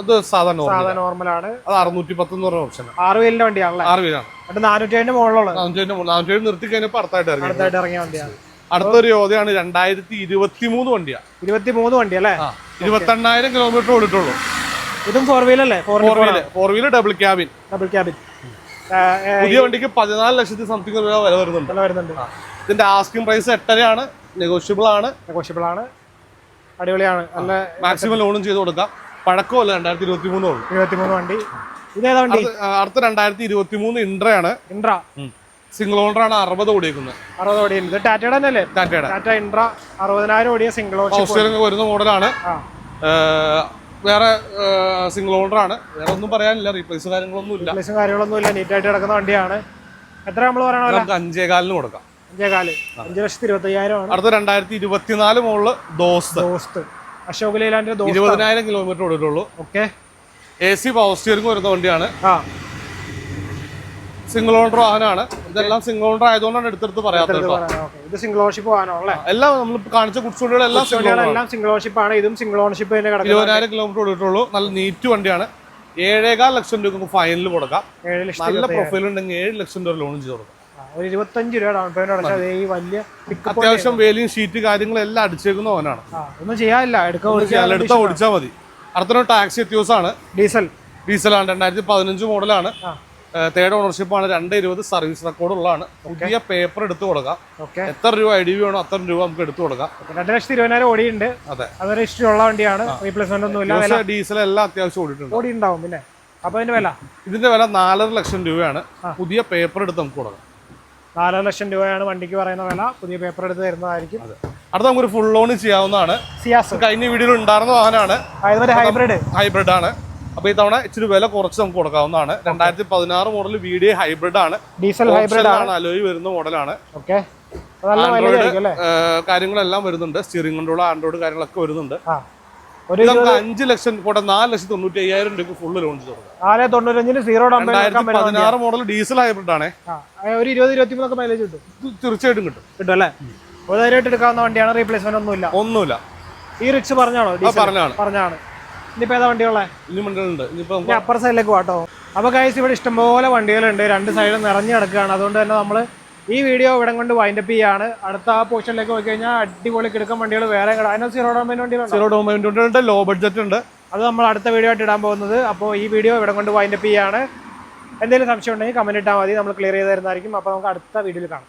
അത് സാധാരണ normal. നോർമൽ ആണ്. അത് അറുന്നൂറ്റി പത്ത് എന്ന് പറഞ്ഞ ഓപ്ഷൻ ആറ് വീലിന്റെ വണ്ടിയാണല്ലേ? ആറ് വീലാണ് നാനൂറ്റി ഏഴിന്റെ മുകളിലുള്ളത് നാനൂറ്റി ഏഴ് നിർത്തി കഴിഞ്ഞപ്പോൾ അടുത്തായിട്ട് ഇറങ്ങി അടുത്തായിട്ട് ഇറങ്ങിയ വണ്ടിയാണ്. അടുത്തൊരു യോധയാണ് രണ്ടായിരത്തി ഇരുപത്തി മൂന്ന് വണ്ടിയാണ് ഇരുപത്തി മൂന്ന് വണ്ടി അല്ലേ ഇരുപത്തി എണ്ണായിരം കിലോമീറ്റർ ഓടിട്ടുള്ളൂ ഇതും four വീലല്ലേ four wheeler wheel four wheeler double cabin double cabin പുതിയ വണ്ടിക്ക് പതിനാല് ലക്ഷത്തി സംതിങ് രൂപ വില വരുന്നുണ്ട്. വില വരുന്നുണ്ട്. ഇതിന്റെ ആസ്കിംഗ് പ്രൈസ് എട്ടരയാണ് നെഗോഷ്യബിൾ ആണ്. നെഗോഷ്യബിൾ ആണ്. അടിപൊളിയാണ്. നല്ല മാക്സിമം ലോണും ചെയ്ത് കൊടുക്കാം. പഴക്കമല്ല രണ്ടായിരത്തി ഇരുപത്തി മൂന്നേ ഉള്ളൂ. ഇരുപത്തി മൂന്ന് വണ്ടി ഇതേതാ വണ്ടി? അടുത്ത- രണ്ടായിരത്തി ഇരുപത്തി മൂന്ന് ഇൻട്രയാണ്. ഇൻട്ര. സിംഗിൾ ഓണർ ആണ് അറുപത് ഓടിയേക്കുന്നത്. അറുപത് ഓടി ഇത് ടാറ്റയുടെ തന്നെ അല്ലേ ടാറ്റയുടെ. ടാറ്റ ഇൻട്ര. അറുപതിനായിരം ഓടിയ സിംഗിൾ ഓണർ വരുന്ന മോഡലാണ് വേറെ സിംഗിൾ ഓണറാണ് ആണ്. വേറെ ഒന്നും പറയാനില്ല. റീപ്ലേസ് കാര്യങ്ങളൊന്നും ഇല്ല. റീപ്ലേസും കാര്യങ്ങളൊന്നും ഇല്ല. നീറ്റായിട്ട് കിടക്കുന്ന വണ്ടിയാണ്. എത്ര നമ്മൾ പറയണോ നമുക്ക് അഞ്ചേകാലിന് കൊടുക്കാം. അഞ്ചേ കാൽ അഞ്ച് ലക്ഷത്തി ഇരുപത്തി അയ്യായിരം ആണ്. അടുത്ത രണ്ടായിരത്തി ഇരുപത്തിനാല് മുകളിൽ ദോസ്ത്. ദോസ്ത്. അശോക് ലൈലാൻഡിന്റെ ഇരുപതിനായിരം kilometre ഓടിയിട്ടുള്ളൂ. Okay A C power steering വരുന്ന വണ്ടിയാണ്. ആ. സിംഗിൾ ഓണർ വാഹനമാണ്. ഇതെല്ലാം സിംഗിൾ ഓണർ ആയതുകൊണ്ടാണ് എടുത്തെടുത്ത് പറയാത്തത് ഇത് സിംഗിൾ ഓണർഷിപ്പ് വാഹനം അല്ലേ? എല്ലാം നമ്മൾ കാണിച്ച സിംഗിൾ എല്ലാം സിംഗിൾ ഓണർഷിപ്പ് ആണ്. ഇതും സിംഗിൾ ഓണർഷിപ്പ് തന്നെ ഇരുപതിനായിരം കിലോമീറ്റർ ഓടിയിട്ടുള്ളൂ. നല്ല നീറ്റ് വണ്ടിയാണ്. ഏഴേകാൽ ലക്ഷം രൂപ നമുക്ക് ഫൈനലിൽ കൊടുക്കാം. നല്ല പ്രൊഫൈൽ ഉണ്ടെങ്കിൽ ഏഴ് ലക്ഷം രൂപ ലോൺ ചെയ്ത് കൊടുക്കാം. ഒരു ഇരുപത്തഞ്ച് രൂപ ഡൗൺ പേയ്മെന്റ് അടച്ചാൽ ഈ വലിയ അത്യാവശ്യം വേലിയും ഷീറ്റ് കാര്യങ്ങളെല്ലാം അടിച്ചേക്കുന്ന ഓനാണ് ഒന്നും ചെയ്യാനില്ല. എടുക്കാൻ എടുത്താൽ ഓടിച്ചാൽ മതി. അടുത്തൊരു ടാക്സി എത്തിയൂസാണ് ഡീസൽ. ഡീസലാണ്. രണ്ടായിരത്തി പതിനഞ്ച് മോഡലാണ് തേർഡ് ഓണർഷിപ്പാണ് ആണ് രണ്ട് ഇരുപത് സർവീസ് റെക്കോർഡ് ഉള്ളതാണ്. പുതിയ പേപ്പർ എടുത്തു കൊടുക്കാം. എത്ര രൂപ ഐ ഡി വേണോ അത്ര രൂപ നമുക്ക് എടുത്തു കൊടുക്കാം. രണ്ട് ലക്ഷത്തി ഇരുപതിനായിരം ഓടിയുണ്ട് അതെ. അതൊരു ഹിസ്റ്ററി ഉള്ള വണ്ടിയാണ്. റീപ്ലേസ്മെന്റ് ഒന്നും ഇല്ല ഡീസൽ എല്ലാം അത്യാവശ്യം ഓടിയിട്ടുണ്ട്. ഓടി ഉണ്ടാവും പിന്നെ. അപ്പൊ അതിന്റെ വില? ഇതിന്റെ വില നാലര ലക്ഷം രൂപയാണ്. പുതിയ പേപ്പർ എടുത്ത് നമുക്ക് കൊടുക്കാം. നാലര ലക്ഷം രൂപയാണ് വണ്ടിക്ക് പറയുന്ന വില. പുതിയ പേപ്പർ എടുത്ത് തരുന്നതായിരിക്കും. അടുത്ത നമുക്കൊരു ഫുൾ ലോൺ ചെയ്യാവുന്നതാണ്. കഴിഞ്ഞ വീഡിയോയിൽ ഉണ്ടായിരുന്ന വാഹനമാണ്. ഹൈബ്രിഡ് ഹൈബ്രിഡ് ആണ്. അപ്പൊ തവണ ഇച്ചിരി വില കുറച്ച് നമുക്ക് കൊടുക്കാവുന്നതാണ്. രണ്ടായിരത്തി പതിനാറ് മോഡൽ വി ഡി ഹൈബ്രിഡ് ആണ്. ഡീസൽ ഹൈബ്രിഡ് ആണ്. അലോയി വരുന്ന മോഡലാണ് ഓക്കെ. ആയിരിക്കും കാര്യങ്ങളെല്ലാം വരുന്നുണ്ട്. സ്റ്റിയറിംഗ് കൊണ്ടുള്ള ആൻഡ്രോയിഡ് കാര്യങ്ങളൊക്കെ വരുന്നുണ്ട്. ഒരു നമുക്ക് അഞ്ച് ലക്ഷം കൂടെ നാല് ലക്ഷത്തി തൊണ്ണൂറ്റി അയ്യായിരം രൂപ ഫുള്ള് ലോൺ പതിനാറ് മോഡൽ ഡീസൽ ഹൈബ്രിഡ് ആണ്. ഒരു ഇരുപത് ഇരുപത്തി മൂന്നൊക്കെ മൈലേജ് കിട്ടും തീർച്ചയായിട്ടും കിട്ടും. കിട്ടും അല്ലേ? പൊതുവായിട്ട് എടുക്കാവുന്ന വണ്ടിയാണ് റീപ്ലേസ്മെന്റ് ഒന്നുമില്ല. ഒന്നുമില്ല. ഈ റിച്ച് പറഞ്ഞാണോ? പറഞ്ഞാണ്. പറഞ്ഞാണ്. ഇനിയിപ്പോ ഏതാ വണ്ടികളെ? ഇനി ഇനി അപ്പർ സൈഡിലേക്ക് വാട്ടോ. അപ്പൊ കഴിച്ച് ഇവിടെ ഇഷ്ടംപോലെ വണ്ടികളുണ്ട്. രണ്ട് സൈഡും നിറഞ്ഞു കിടക്കുകയാണ്. അതുകൊണ്ട് തന്നെ നമ്മൾ ഈ വീഡിയോ ഇവിടെ കൊണ്ട് വൈൻഡപ്പ് ചെയ്യാണ്. അടുത്ത ആ പോർഷനിലേക്ക് പോയി കഴിഞ്ഞാൽ അടിപൊളി കിടക്കാൻ വണ്ടികൾ വേറെ അതിനകത്ത് സീറോ ഡൗൺ പേയ്മെന്റ് വണ്ടികളുണ്ട് സീറോ ഉണ്ട്. ലോ ബഡ്ജറ്റ് ഉണ്ട്. അത് നമ്മൾ അടുത്ത വീഡിയോ ആയിട്ട് ഇടാൻ പോകുന്നത്. അപ്പോൾ ഈ വീഡിയോ ഇവിടെ കൊണ്ട് വൈൻഡപ്പ് ചെയ്യാണ്. എന്തെങ്കിലും സംശയം ഉണ്ടെങ്കിൽ കമന്റ് ഇട്ടാൽ മതി. നമ്മൾ ക്ലിയർ ചെയ്ത് തരുന്നതായിരിക്കും. അപ്പോൾ നമുക്ക് അടുത്ത വീഡിയോയിൽ കാണാം.